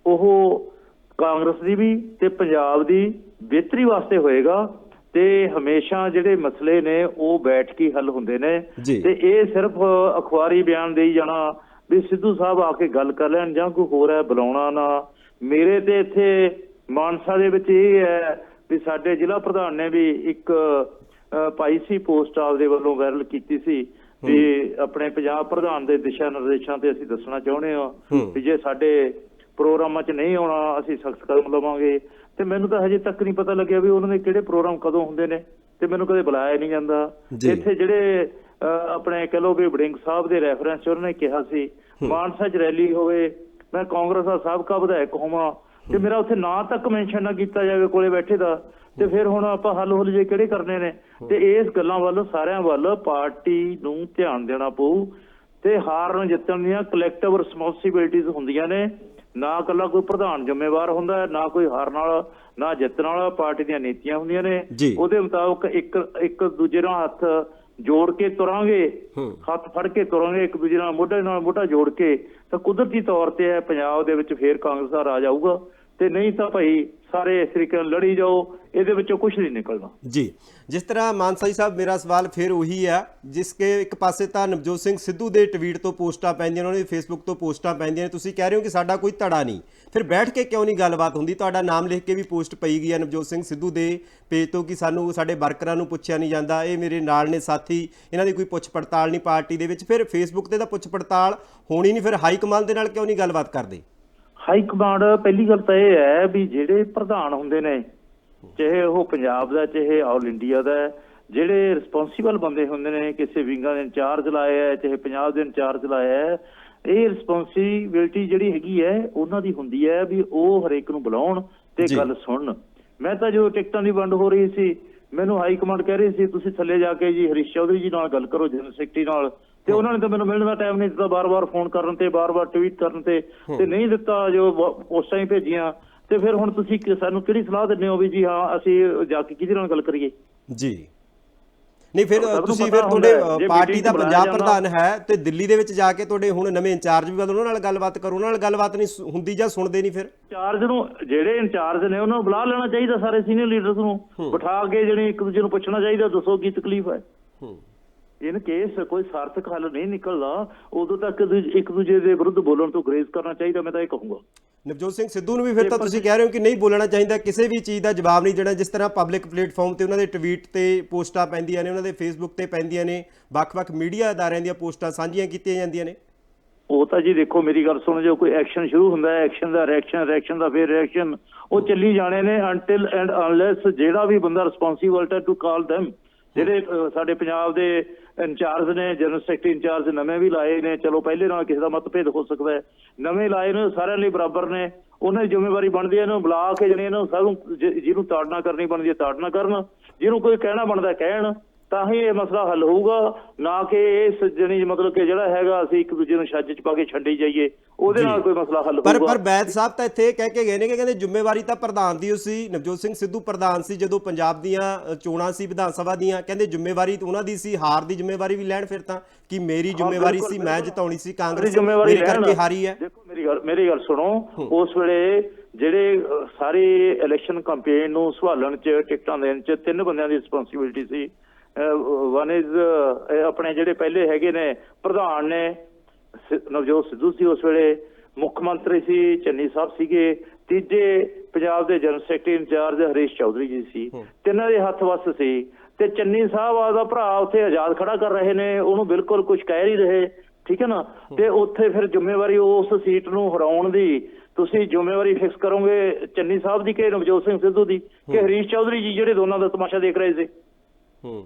ਉਹ ਕਾਂਗਰਸ ਦੀ ਵੀ ਤੇ ਪੰਜਾਬ ਦੀ ਬਿਹਤਰੀ ਵਾਸਤੇ ਹੋਏਗਾ ਤੇ ਹਮੇਸ਼ਾ ਜਿਹੜੇ ਮਸਲੇ ਨੇ ਉਹ ਬੈਠ ਕੇ ਹੱਲ ਹੁੰਦੇ ਨੇ। ਤੇ ਇਹ ਸਿਰਫ ਅਖਬਾਰੀ ਬਿਆਨ ਦੇਈ ਜਾਣਾ ਵੀ ਸਿੱਧੂ ਸਾਹਿਬ ਆ ਕੇ ਗੱਲ ਕਰ ਲੈਣ ਜਾਂ ਕੋਈ ਹੋਰ ਹੈ ਬੁਲਾਉਣਾ ਨਾ। ਮੇਰੇ ਤੇ ਇੱਥੇ ਮਾਨਸਾ ਦੇ ਵਿੱਚ ਇਹ ਹੈ ਵੀ ਸਾਡੇ ਜ਼ਿਲ੍ਹਾ ਪ੍ਰਧਾਨ ਨੇ ਵੀ ਇੱਕ ਪਾਈ ਸੀ ਪੋਸਟ ਆਪਦੇ ਵੱਲੋਂ ਵਾਇਰਲ ਕੀਤੀ ਸੀ। ਵੀ ਆਪਣੇ ਪੰਜਾਬ ਪ੍ਰਧਾਨ ਦੇ ਦਿਸ਼ਾ ਨਿਰਦੇਸ਼ਾਂ ਤੇ ਅਸੀਂ ਦੱਸਣਾ ਚਾਹੁੰਦੇ ਹਾਂ। ਵੀ ਜੇ ਸਾਡੇ ਪ੍ਰੋਗਰਾਮਾਂ 'ਚ ਨਹੀਂ ਆਉਣਾ ਅਸੀਂ ਸਖਤ ਕਦਮ ਲਵਾਂਗੇ ਤੇ ਮੈਨੂੰ ਤਾਂ ਹਜੇ ਤੱਕ ਨਹੀਂ ਪਤਾ ਲੱਗਿਆ ਵੀ ਉਹਨਾਂ ਦੇ ਕਿਹੜੇ ਪ੍ਰੋਗਰਾਮ ਕਦੋਂ ਹੁੰਦੇ ਨੇ ਤੇ ਮੈਨੂੰ ਕਦੇ ਬੁਲਾਇਆ ਨਹੀਂ ਜਾਂਦਾ। ਇੱਥੇ ਜਿਹੜੇ ਆਪਣੇ ਕਹ ਲੋ ਵੀ ਵੜਿੰਗ ਸਾਹਿਬ ਦੇ ਰੈਫਰੈਂਸ 'ਚ ਉਹਨਾਂ ਨੇ ਕਿਹਾ ਸੀ ਮਾਨਸਾ 'ਚ ਰੈਲੀ ਹੋਵੇ ਮੈਂ ਕਾਂਗਰਸ ਦਾ ਸਾਬਕਾ ਵਿਧਾਇਕ ਹੋਵਾਂ ਤੇ ਮੇਰਾ ਉੱਥੇ ਨਾਂ ਤੱਕ ਮੈਂਸ਼ਨ ਨਾ ਕੀਤਾ ਜਾਵੇ ਕੋਲੇ ਬੈਠੇ ਦਾ ਤੇ ਫਿਰ ਹੁਣ ਆਪਾਂ ਹੱਲ ਹੁੱਲ ਜੇ ਕਿਹੜੇ ਕਰਨੇ ਨੇ ਤੇ ਇਸ ਗੱਲਾਂ ਵੱਲ ਸਾਰਿਆਂ ਵੱਲ ਪਾਰਟੀ ਨੂੰ ਧਿਆਨ ਦੇਣਾ ਪਊ ਤੇ ਹਾਰਨ ਜਿੱਤਣ ਦੀਆਂ ਕਲੈਕਟਿਵ ਰਿਸਪੌਂਸਿਬਿਲਟੀਆਂ ਹੁੰਦੀਆਂ ਨੇ ਨਾ ਇਕੱਲਾ ਕੋਈ ਪ੍ਰਧਾਨ ਜ਼ਿੰਮੇਵਾਰ ਹੁੰਦਾ ਨਾ ਕੋਈ ਹਾਰਨ ਵਾਲਾ ਨਾ ਜਿੱਤਣ ਵਾਲਾ ਪਾਰਟੀ ਦੀਆਂ ਨੀਤੀਆਂ ਹੁੰਦੀਆਂ ਨੇ। ਉਹਦੇ ਮੁਤਾਬਕ ਇੱਕ ਇੱਕ ਦੂਜੇ ਨਾਲ ਹੱਥ ਜੋੜ ਕੇ ਤੁਰਾਂਗੇ। ਹੱਥ ਫੜ ਕੇ ਤੁਰਾਂਗੇ ਇੱਕ ਦੂਜੇ ਨਾਲ ਮੋਢੇ ਨਾਲ ਮੋਢਾ ਜੋੜ ਕੇ ਤਾਂ ਕੁਦਰਤੀ ਤੌਰ ਤੇ ਹੈ ਪੰਜਾਬ ਦੇ ਵਿੱਚ ਫੇਰ ਕਾਂਗਰਸ ਦਾ ਰਾਜ ਆਊਗਾ ਤੇ ਨਹੀਂ ਤਾਂ ਭਾਈ ਸਾਰੇ ਇਸ ਤਰੀਕੇ ਨਾਲ ਲੜੀ ਜਾਓ, ਇਹਦੇ ਵਿੱਚੋਂ ਕੁਝ ਨਹੀਂ ਨਿਕਲਣਾ। ਜੀ, ਜਿਸ ਤਰ੍ਹਾਂ ਮਾਨਸਾਈ ਸਾਹਿਬ, ਮੇਰਾ ਸਵਾਲ ਫਿਰ ਉਹੀ ਆ, ਜਿਸ ਕੇ ਇੱਕ ਪਾਸੇ ਤਾਂ ਨਵਜੋਤ ਸਿੰਘ ਸਿੱਧੂ ਦੇ ਟਵੀਟ ਤੋਂ ਪੋਸਟਾਂ ਪੈਂਦੀਆਂ ਨੇ ਉਹਨਾਂ ਦੀ ਫੇਸਬੁੱਕ ਤੋਂ ਪੋਸਟਾਂ ਪੈਂਦੀਆਂ ਨੇ, ਤੁਸੀਂ ਕਹਿ ਰਹੇ ਹੋ ਕਿ ਸਾਡਾ ਕੋਈ ਧੜਾ ਨਹੀਂ। ਫਿਰ ਬੈਠ ਕੇ ਕਿਉਂ ਨਹੀਂ ਗੱਲਬਾਤ ਹੁੰਦੀ? ਤੁਹਾਡਾ ਨਾਮ ਲਿਖ ਕੇ ਵੀ ਪੋਸਟ ਪਈ ਗਈ ਆ ਨਵਜੋਤ ਸਿੰਘ ਸਿੱਧੂ ਦੇ ਪੇਜ ਤੋਂ ਕਿ ਸਾਨੂੰ ਸਾਡੇ ਵਰਕਰਾਂ ਨੂੰ ਪੁੱਛਿਆ ਨਹੀਂ ਜਾਂਦਾ, ਇਹ ਮੇਰੇ ਨਾਲ ਨੇ ਸਾਥੀ, ਇਹਨਾਂ ਦੀ ਕੋਈ ਪੁੱਛ ਪੜਤਾਲ ਨਹੀਂ ਪਾਰਟੀ ਦੇ ਵਿੱਚ, ਫਿਰ ਫੇਸਬੁੱਕ ਤੇ ਤਾਂ ਪੁੱਛ ਪੜਤਾਲ ਹੋਣੀ ਨਹੀਂ, ਫਿਰ ਹਾਈ ਕਮਾਲ ਦੇ ਨਾਲ ਕਿਉਂ ਨਹੀਂ ਗੱਲਬਾਤ ਕਰਦੇ? ਹਾਈ ਕਮਾਂਡ ਪਹਿਲੀ ਗੱਲ ਤਾਂ ਇਹ ਹੈ ਵੀ ਜਿਹੜੇ ਪ੍ਰਧਾਨ ਹੁੰਦੇ ਨੇ ਚਾਹੇ ਉਹ ਪੰਜਾਬ ਦਾ ਚਾਹੇ ਆਲ ਇੰਡੀਆ ਦਾ ਜਿਹੜੇ ਰਿਸਪੌਂਸੀਬਲ ਬੰਦੇ ਹੁੰਦੇ ਨੇ ਕਿਸੇ ਵਿੰਗਾਂ ਦੇ ਇੰਚਾਰਜ ਲਾਏ ਹੈ ਚਾਹੇ ਪੰਜਾਬ ਦੇ ਇੰਚਾਰਜ ਲਾਏ ਹੈ ਇਹ ਰਿਸਪੌਂਸਿਬਿਲਟੀ ਜਿਹੜੀ ਹੈਗੀ ਹੈ ਉਹਨਾਂ ਦੀ ਹੁੰਦੀ ਹੈ ਵੀ ਉਹ ਹਰੇਕ ਨੂੰ ਬੁਲਾਉਣ ਤੇ। ਗੱਲ ਸੁਣਨ ਮੈਂ ਤਾਂ ਜੋ ਟਿਕਟਾਂ ਦੀ ਵੰਡ ਹੋ ਰਹੀ ਸੀ ਮੈਨੂੰ ਹਾਈ ਕਮਾਂਡ ਕਹਿ ਰਹੀ ਸੀ ਤੁਸੀਂ ਥੱਲੇ ਜਾ ਕੇ ਜੀ ਹਰੀਸ਼ ਚੌਧਰੀ ਜੀ ਨਾਲ ਗੱਲ ਕਰੋ ਜਨਰਲ ਸੈਕਟਰੀ ਨਾਲ ਤੇ ਉਹਨਾਂ ਨੇ ਤਾਂ ਮੈਨੂੰ ਮਿਲਣ ਦਾ ਟਾਈਮ ਨਹੀਂ ਦਿੱਤਾ ਬਾਰ-ਬਾਰ ਫੋਨ ਕਰਨ ਤੇ ਬਾਰ-ਬਾਰ ਟਵੀਟ ਕਰਨ ਤੇ ਤੇ ਨਹੀਂ ਦਿੱਤਾ ਜੋ ਪੋਸਟਾਂ ਹੀ ਭੇਜੀਆਂ। ਤੇ ਫਿਰ ਹੁਣ ਤੁਸੀਂ ਸਾਨੂੰ ਕਿਹੜੀ ਸਲਾਹ ਦਿੰਦੇ ਹੋ ਵੀ ਜੀ ਹਾਂ ਅਸੀਂ ਜਾ ਕੇ ਕਿਹਦੇ ਨਾਲ ਗੱਲ ਕਰੀਏ? ਜੀ। ਨਹੀਂ ਫਿਰ ਤੁਸੀਂ ਫਿਰ ਤੁਹਾਡੇ ਹੈ, ਪਾਰਟੀ ਦਾ ਪੰਜਾਬ ਪ੍ਰਧਾਨ ਹੈ ਤੇ ਦਿੱਲੀ ਦੇ ਵਿੱਚ ਜਾ ਕੇ ਤੁਹਾਡੇ ਹੁਣ ਨਵੇਂ ਇੰਚਾਰਜ ਵੀ ਬਦਲ ਉਹਨਾਂ ਨਾਲ ਗੱਲਬਾਤ ਕਰੋ ਉਹਨਾਂ ਨਾਲ ਗੱਲਬਾਤ ਨਹੀਂ ਹੁੰਦੀ ਜਾਂ ਸੁਣਦੇ ਨਹੀਂ ਫਿਰ? ਇੰਚਾਰਜ ਨੂੰ ਜਿਹੜੇ ਇੰਚਾਰਜ ਨੇ ਉਹਨਾਂ ਨੂੰ ਬੁਲਾ ਲੈਣਾ ਚਾਹੀਦਾ ਸਾਰੇ ਸੀਨੀਅਰ ਲੀਡਰਸ ਨੂੰ। ਬਿਠਾ ਕੇ ਜਿਹੜੇ ਇੱਕ ਦੂਜੇ ਨੂੰ ਪੁੱਛਣਾ ਚਾਹੀਦਾ ਦੱਸੋ ਕੀ ਤਕਲੀਫ ਹੈ। ਇਨ ਕੇਸ ਕੋਈ ਸਾਰਥਕ ਹੱਲ ਨਹੀਂ ਨਿਕਲਦਾ ਉਦੋਂ ਤੱਕ ਇੱਕ ਦੂਜੇ ਦੇ ਵਿਰੁੱਧ ਬੋਲਣ ਤੋਂ ਗਰੇਜ਼ ਕਰਨਾ ਚਾਹੀਦਾ ਮੈਂ ਤਾਂ ਇਹ ਕਹੂੰਗਾ। ਨਵਜੋਤ ਸਿੰਘ ਸਿੱਧੂ ਨੂੰ ਵੀ ਫਿਰ ਤਾਂ ਤੁਸੀਂ ਕਹਿ ਰਹੇ ਹੋ ਕਿ ਨਹੀਂ ਬੋਲਣਾ ਚਾਹੀਦਾ ਕਿਸੇ ਵੀ ਚੀਜ਼ ਦਾ ਜਵਾਬ ਨਹੀਂ ਦੇਣਾ ਜਿਸ ਤਰ੍ਹਾਂ ਪਬਲਿਕ ਪਲੇਟਫਾਰਮ ਤੇ ਉਹਨਾਂ ਦੇ ਟਵੀਟ ਤੇ ਪੋਸਟਾਂ ਪੈਂਦੀਆਂ ਨੇ ਉਹਨਾਂ ਦੇ ਫੇਸਬੁੱਕ ਤੇ ਪੈਂਦੀਆਂ ਨੇ ਵੱਖ-ਵੱਖ ਮੀਡੀਆ ਅਦਾਰਿਆਂ ਦੀਆਂ ਪੋਸਟਾਂ ਸਾਂਝੀਆਂ ਕੀਤੀਆਂ ਜਾਂਦੀਆਂ ਨੇ। ਉਹ ਤਾਂ ਜੀ ਦੇਖੋ ਮੇਰੀ ਗੱਲ ਸੁਣੋ ਜੋ ਕੋਈ ਐਕਸ਼ਨ ਸ਼ੁਰੂ ਹੁੰਦਾ ਹੈ ਐਕਸ਼ਨ ਦਾ ਰਿਐਕਸ਼ਨ ਰਿਐਕਸ਼ਨ ਦਾ ਫਿਰ ਰਿਐਕਸ਼ਨ ਉਹ ਚੱਲੀ ਜਾਣੇ ਨੇ ਅੰਟਿਲ ਐਂਡ ਅਨਲੈਸ ਜਿਹੜਾ ਵੀ ਬੰਦਾ ਰਿਸਪੌਂਸੀਬਲ ਟੂ ਕਾਲ them ਜਿਹੜੇ ਸਾਡੇ ਪੰਜਾਬ ਦੇ ਇੰਚਾਰਜ ਨੇ, ਜਨਰਲ ਸੈਕਟਰੀ ਇੰਚਾਰਜ ਨਵੇਂ ਵੀ ਲਾਏ ਨੇ। ਚਲੋ, ਪਹਿਲੇ ਨਾਲ ਕਿਸੇ ਦਾ ਮਤਭੇਦ ਹੋ ਸਕਦਾ ਹੈ। ਨਵੇਂ ਲਾਏ ਨੇ, ਸਾਰਿਆਂ ਲਈ ਬਰਾਬਰ ਨੇ। ਉਹਨਾਂ ਦੀ ਜ਼ਿੰਮੇਵਾਰੀ ਬਣਦੀ ਹੈ, ਇਹਨੂੰ ਬੁਲਾ ਕੇ ਜਣੇ ਇਹਨੂੰ ਸਭ ਨੂੰ, ਜਿਹਨੂੰ ਤਾੜਨਾ ਕਰਨੀ ਬਣਦੀ ਹੈ, ਤਾੜਨਾ ਕਰਨ। ਜਿਹਨੂੰ ਕੋਈ ਕਹਿਣਾ ਬਣਦਾ ਕਹਿਣ। ਤਾਂ ਹੀ ਇਹ ਮਸਲਾ ਹੱਲ ਹੋਊਗਾ ਨਾ ਕਿ ਇਸ ਜਣੀ ਮਤਲਬ ਕਿ ਜਿਹੜਾ ਹੈਗਾ ਅਸੀਂ ਇੱਕ ਦੂਜੇ ਨੂੰ ਛੱਜ ਚ ਪਾ ਕੇ ਛੱਡੀ ਜਾਈਏ ਉਹਦੇ ਨਾਲ ਕੋਈ ਮਸਲਾ ਹੱਲ ਪਰ ਹੋਊਗਾ। ਪਰ ਬੈਦ ਸਾਹਿਬ ਤਾਂ ਇੱਥੇ ਕਹਿ ਕੇ ਗਏ ਨੇ ਕਿ ਕਹਿੰਦੇ ਜ਼ਿੰਮੇਵਾਰੀ ਤਾਂ ਪ੍ਰਧਾਨ ਦੀ ਸੀ ਨਵਜੋਤ ਸਿੰਘ ਸਿੱਧੂ ਪ੍ਰਧਾਨ ਸੀ ਜਦੋਂ ਪੰਜਾਬ ਦੀਆਂ ਚੋਣਾਂ ਸੀ ਵਿਧਾਨ ਸਭਾ ਦੀਆਂ ਕਹਿੰਦੇ ਜ਼ਿੰਮੇਵਾਰੀ ਤਾਂ ਉਹਨਾਂ ਦੀ ਸੀ ਹਾਰ ਦੀ ਜ਼ਿੰਮੇਵਾਰੀ ਵੀ ਲੈਣ ਫਿਰ ਤਾਂ ਕਿ ਮੇਰੀ ਜ਼ਿੰਮੇਵਾਰੀ ਸੀ ਮੈਂ ਜਿਤਾਉਣੀ ਸੀ ਕਾਂਗਰਸ ਮੇਰੇ ਕਰਕੇ। ਹਾਰੀ ਹੈ। ਦੇਖੋ ਮੇਰੀ ਗੱਲ ਮੇਰੀ ਗੱਲ ਸੁਣੋ ਉਸ ਵੇਲੇ ਜਿਹੜੇ ਸਾਰੇ ਇਲੈਕਸ਼ਨ ਕੈਂਪੇਨ ਨੂੰ ਸੰਭਾਲਣ ਚ ਟਿਕਟਾਂ ਦੇਣ ਚ ਤਿੰਨ ਬੰਦਿਆਂ ਦੀ ਰਿਸਪੌਂਸਿਬਿਲਟੀ ਸੀ। ਵਨ ਇਜ਼ ਆਪਣੇ ਜਿਹੜੇ ਪਹਿਲੇ ਹੈਗੇ ਨੇ ਪ੍ਰਧਾਨ ਨੇ ਨਵਜੋਤ ਸਿੱਧੂ ਸੀ ਉਸ ਵੇਲੇ ਮੁੱਖ ਮੰਤਰੀ ਸੀ ਚੰਨੀ ਸਾਹਿਬ ਸੀਗੇ ਤੀਜੇ ਪੰਜਾਬ ਦੇ general secretary in charge Harish Chaudhary ji ਸੀ ਤਿੰਨਾਂ ਦੇ ਹੱਥ ਵੱਸ ਸੀ ਤੇ ਚੰਨੀ ਸਾਹਿਬ ਆਪਦਾ ਭਰਾ ਉੱਥੇ ਆਜ਼ਾਦ ਖੜਾ ਕਰ ਰਹੇ ਨੇ ਉਹਨੂੰ ਬਿਲਕੁਲ ਕੁਝ ਕਹਿ ਨਹੀਂ ਰਹੇ ਠੀਕ ਹੈ ਨਾ? ਤੇ ਉੱਥੇ ਫਿਰ ਜ਼ਿੰਮੇਵਾਰੀ ਉਸ ਸੀਟ ਨੂੰ ਹਰਾਉਣ ਦੀ ਤੁਸੀਂ ਜ਼ਿੰਮੇਵਾਰੀ ਫਿਕਸ ਕਰੋਗੇ ਚੰਨੀ ਸਾਹਿਬ ਦੀ ਕਿ ਨਵਜੋਤ ਸਿੰਘ ਸਿੱਧੂ ਦੀ ਕਿ ਹਰੀਸ਼ ਚੌਧਰੀ ਜੀ ਜਿਹੜੇ ਦੋਨਾਂ ਦਾ ਤਮਾਸ਼ਾ ਦੇਖ ਰਹੇ ਸੀ? ਹੂੰ।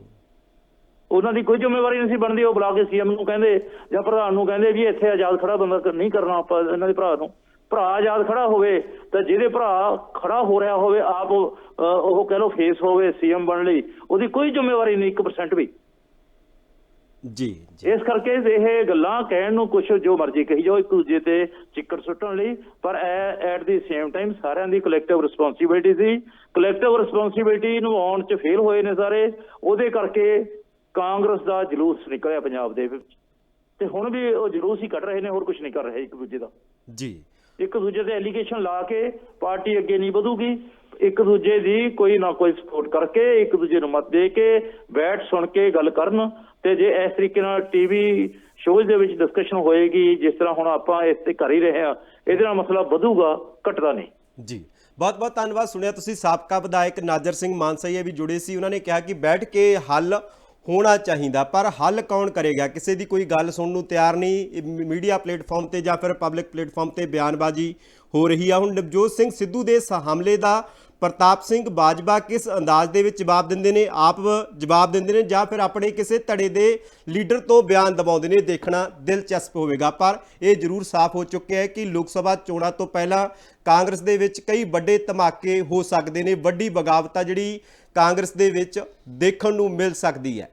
ਉਹਨਾਂ ਦੀ ਕੋਈ ਜ਼ਿੰਮੇਵਾਰੀ ਨਹੀਂ ਸੀ ਬਣਦੀ ਉਹ ਬੁਲਾ ਕੇ ਸੀਐਮ ਨੂੰ ਕਹਿੰਦੇ ਜਾਂ ਪ੍ਰਧਾਨ ਨੂੰ ਕਹਿੰਦੇ ਵੀ ਇੱਥੇ ਆਜ਼ਾਦ ਖੜਾ ਬੰਦਾ ਨਹੀਂ ਕਰਨਾ ਆਪਾਂ ਇਹਨਾਂ ਦੇ ਭਰਾ ਨੂੰ। ਭਰਾ ਆਜ਼ਾਦ ਖੜਾ ਹੋਵੇ ਤਾਂ ਜਿਹਦੇ ਭਰਾ ਖੜਾ ਹੋ ਰਿਹਾ ਹੋਵੇ ਆਪ ਉਹ ਕਹਿ ਲਓ ਫੇਸ ਹੋਵੇ ਸੀਐਮ ਬਣ ਲਈ ਉਹਦੀ ਕੋਈ ਜ਼ਿੰਮੇਵਾਰੀ ਨਹੀਂ 1% ਵੀ। ਜੀ ਜੀ। ਇਸ ਕਰਕੇ ਇਹ ਗੱਲਾਂ ਕਹਿਣ ਨੂੰ ਕੁਝ ਜੋ ਮਰਜ਼ੀ ਕਹੀ ਜਾਓ ਇੱਕ ਦੂਜੇ ਤੇ ਚਿੱਕੜ ਸੁੱਟਣ ਲਈ ਪਰ ਐਟ ਦੀ ਸੇਮ ਟਾਈਮ ਸਾਰਿਆਂ ਦੀ ਕਲੈਕਟਿਵ ਰਿਸਪੌਂਸਿਬਿਲਟੀ ਸੀ। ਕਲੈਕਟਿਵ ਰਿਸਪੌਂਸਿਬਿਲਟੀ ਨੂੰ ਆਉਣ 'ਚ ਫੇਲ ਹੋਏ ਨੇ ਸਾਰੇ ਉਹਦੇ ਕਰਕੇ ਕਾਂਗਰਸ ਦਾ ਜਲੂਸ ਨਿਕਲਿਆ ਪੰਜਾਬ ਦੇ ਵਿੱਚ। ਤੇ ਹੁਣ ਵੀ ਉਹ ਜਲੂਸ ਹੀ ਕੱਢ ਰਹੇ ਨੇ ਹੋਰ ਕੁਝ ਨਹੀਂ ਕਰ ਰਹੇ ਇੱਕ ਦੂਜੇ ਦਾ। ਜੀ। ਇੱਕ ਦੂਜੇ ਤੇ ਐਲੀਗੇਸ਼ਨ ਲਾ ਕੇ ਪਾਰਟੀ ਅੱਗੇ ਨਹੀਂ ਵਧੂਗੀ। ਇੱਕ ਦੂਜੇ ਦੀ ਕੋਈ ਨਾ ਕੋਈ ਸਪੋਰਟ ਕਰਕੇ ਇੱਕ ਦੂਜੇ ਨੂੰ ਮਤ ਦੇ ਕੇ ਬੈਠ ਸੁਣ ਕੇ ਗੱਲ ਕਰਨ। ਤੇ ਜੇ ਇਸ ਤਰੀਕੇ ਨਾਲ ਟੀਵੀ ਸ਼ੋਜ਼ ਦੇ ਵਿੱਚ ਡਿਸਕਸ਼ਨ ਹੋਏਗੀ ਜਿਸ ਤਰ੍ਹਾਂ ਹੁਣ ਆਪਾਂ ਇਸ ਤੇ ਕਰ ਹੀ ਰਹੇ ਹਾਂ ਇਹਦੇ ਨਾਲ ਮਸਲਾ ਵਧੂਗਾ ਘਟਦਾ ਨਹੀਂ। ਜੀ। ਬਹੁਤ ਬਹੁਤ ਧੰਨਵਾਦ। ਸੁਣਿਆ ਤੁਸੀਂ ਸਾਬਕਾ ਵਿਧਾਇਕ ਨਾਜਰ ਸਿੰਘ ਮਾਨਸਈਆ ਵੀ ਜੁੜੇ ਸੀ। ਉਹਨਾਂ ਨੇ ਕਿਹਾ ਕਿ ਬੈਠ ਕੇ ਹੱਲ ਹੋਣਾ ਚਾਹੀਦਾ, ਪਰ ਹੱਲ ਕੌਣ ਕਰੇਗਾ? ਕਿਸੇ ਦੀ ਕੋਈ ਗੱਲ ਸੁਣਨ ਨੂੰ ਤਿਆਰ ਨਹੀਂ ਮੀਡੀਆ ਪਲੇਟਫਾਰਮ ਤੇ ਜਾਂ ਫਿਰ ਪਬਲਿਕ ਪਲੇਟਫਾਰਮ ਤੇ ਬਿਆਨਬਾਜ਼ੀ ਹੋ ਰਹੀ ਆ। ਹੁਣ ਨਵਜੋਤ ਸਿੰਘ ਸਿੱਧੂ ਦੇ ਇਸ ਹਮਲੇ ਦਾ ਪ੍ਰਤਾਪ ਸਿੰਘ ਬਾਜਵਾ ਕਿਸ ਅੰਦਾਜ਼ ਦੇ ਵਿੱਚ ਜਵਾਬ ਦਿੰਦੇ ਨੇ? ਆਪ ਜਵਾਬ ਦਿੰਦੇ ਨੇ ਜਾਂ ਫਿਰ ਆਪਣੇ ਕਿਸੇ ਧੜੇ ਦੇ ਲੀਡਰ ਤੋਂ ਬਿਆਨ ਦਬਾਉਂਦੇ ਨੇ? ਦੇਖਣਾ ਦਿਲਚਸਪ ਹੋਵੇਗਾ, ਪਰ ਇਹ ਜ਼ਰੂਰ ਸਾਫ਼ ਹੋ ਚੁੱਕਿਆ ਹੈ ਕਿ ਲੋਕ ਸਭਾ ਚੋਣਾਂ ਤੋਂ ਪਹਿਲਾਂ ਕਾਂਗਰਸ ਦੇ ਵਿੱਚ ਕਈ ਵੱਡੇ ਧਮਾਕੇ ਹੋ ਸਕਦੇ ਨੇ। ਵੱਡੀ ਬਗਾਵਤ ਆ ਜਿਹੜੀ ਕਾਂਗਰਸ ਦੇ ਵਿੱਚ ਦੇਖਣ ਨੂੰ ਮਿਲ ਸਕਦੀ ਹੈ।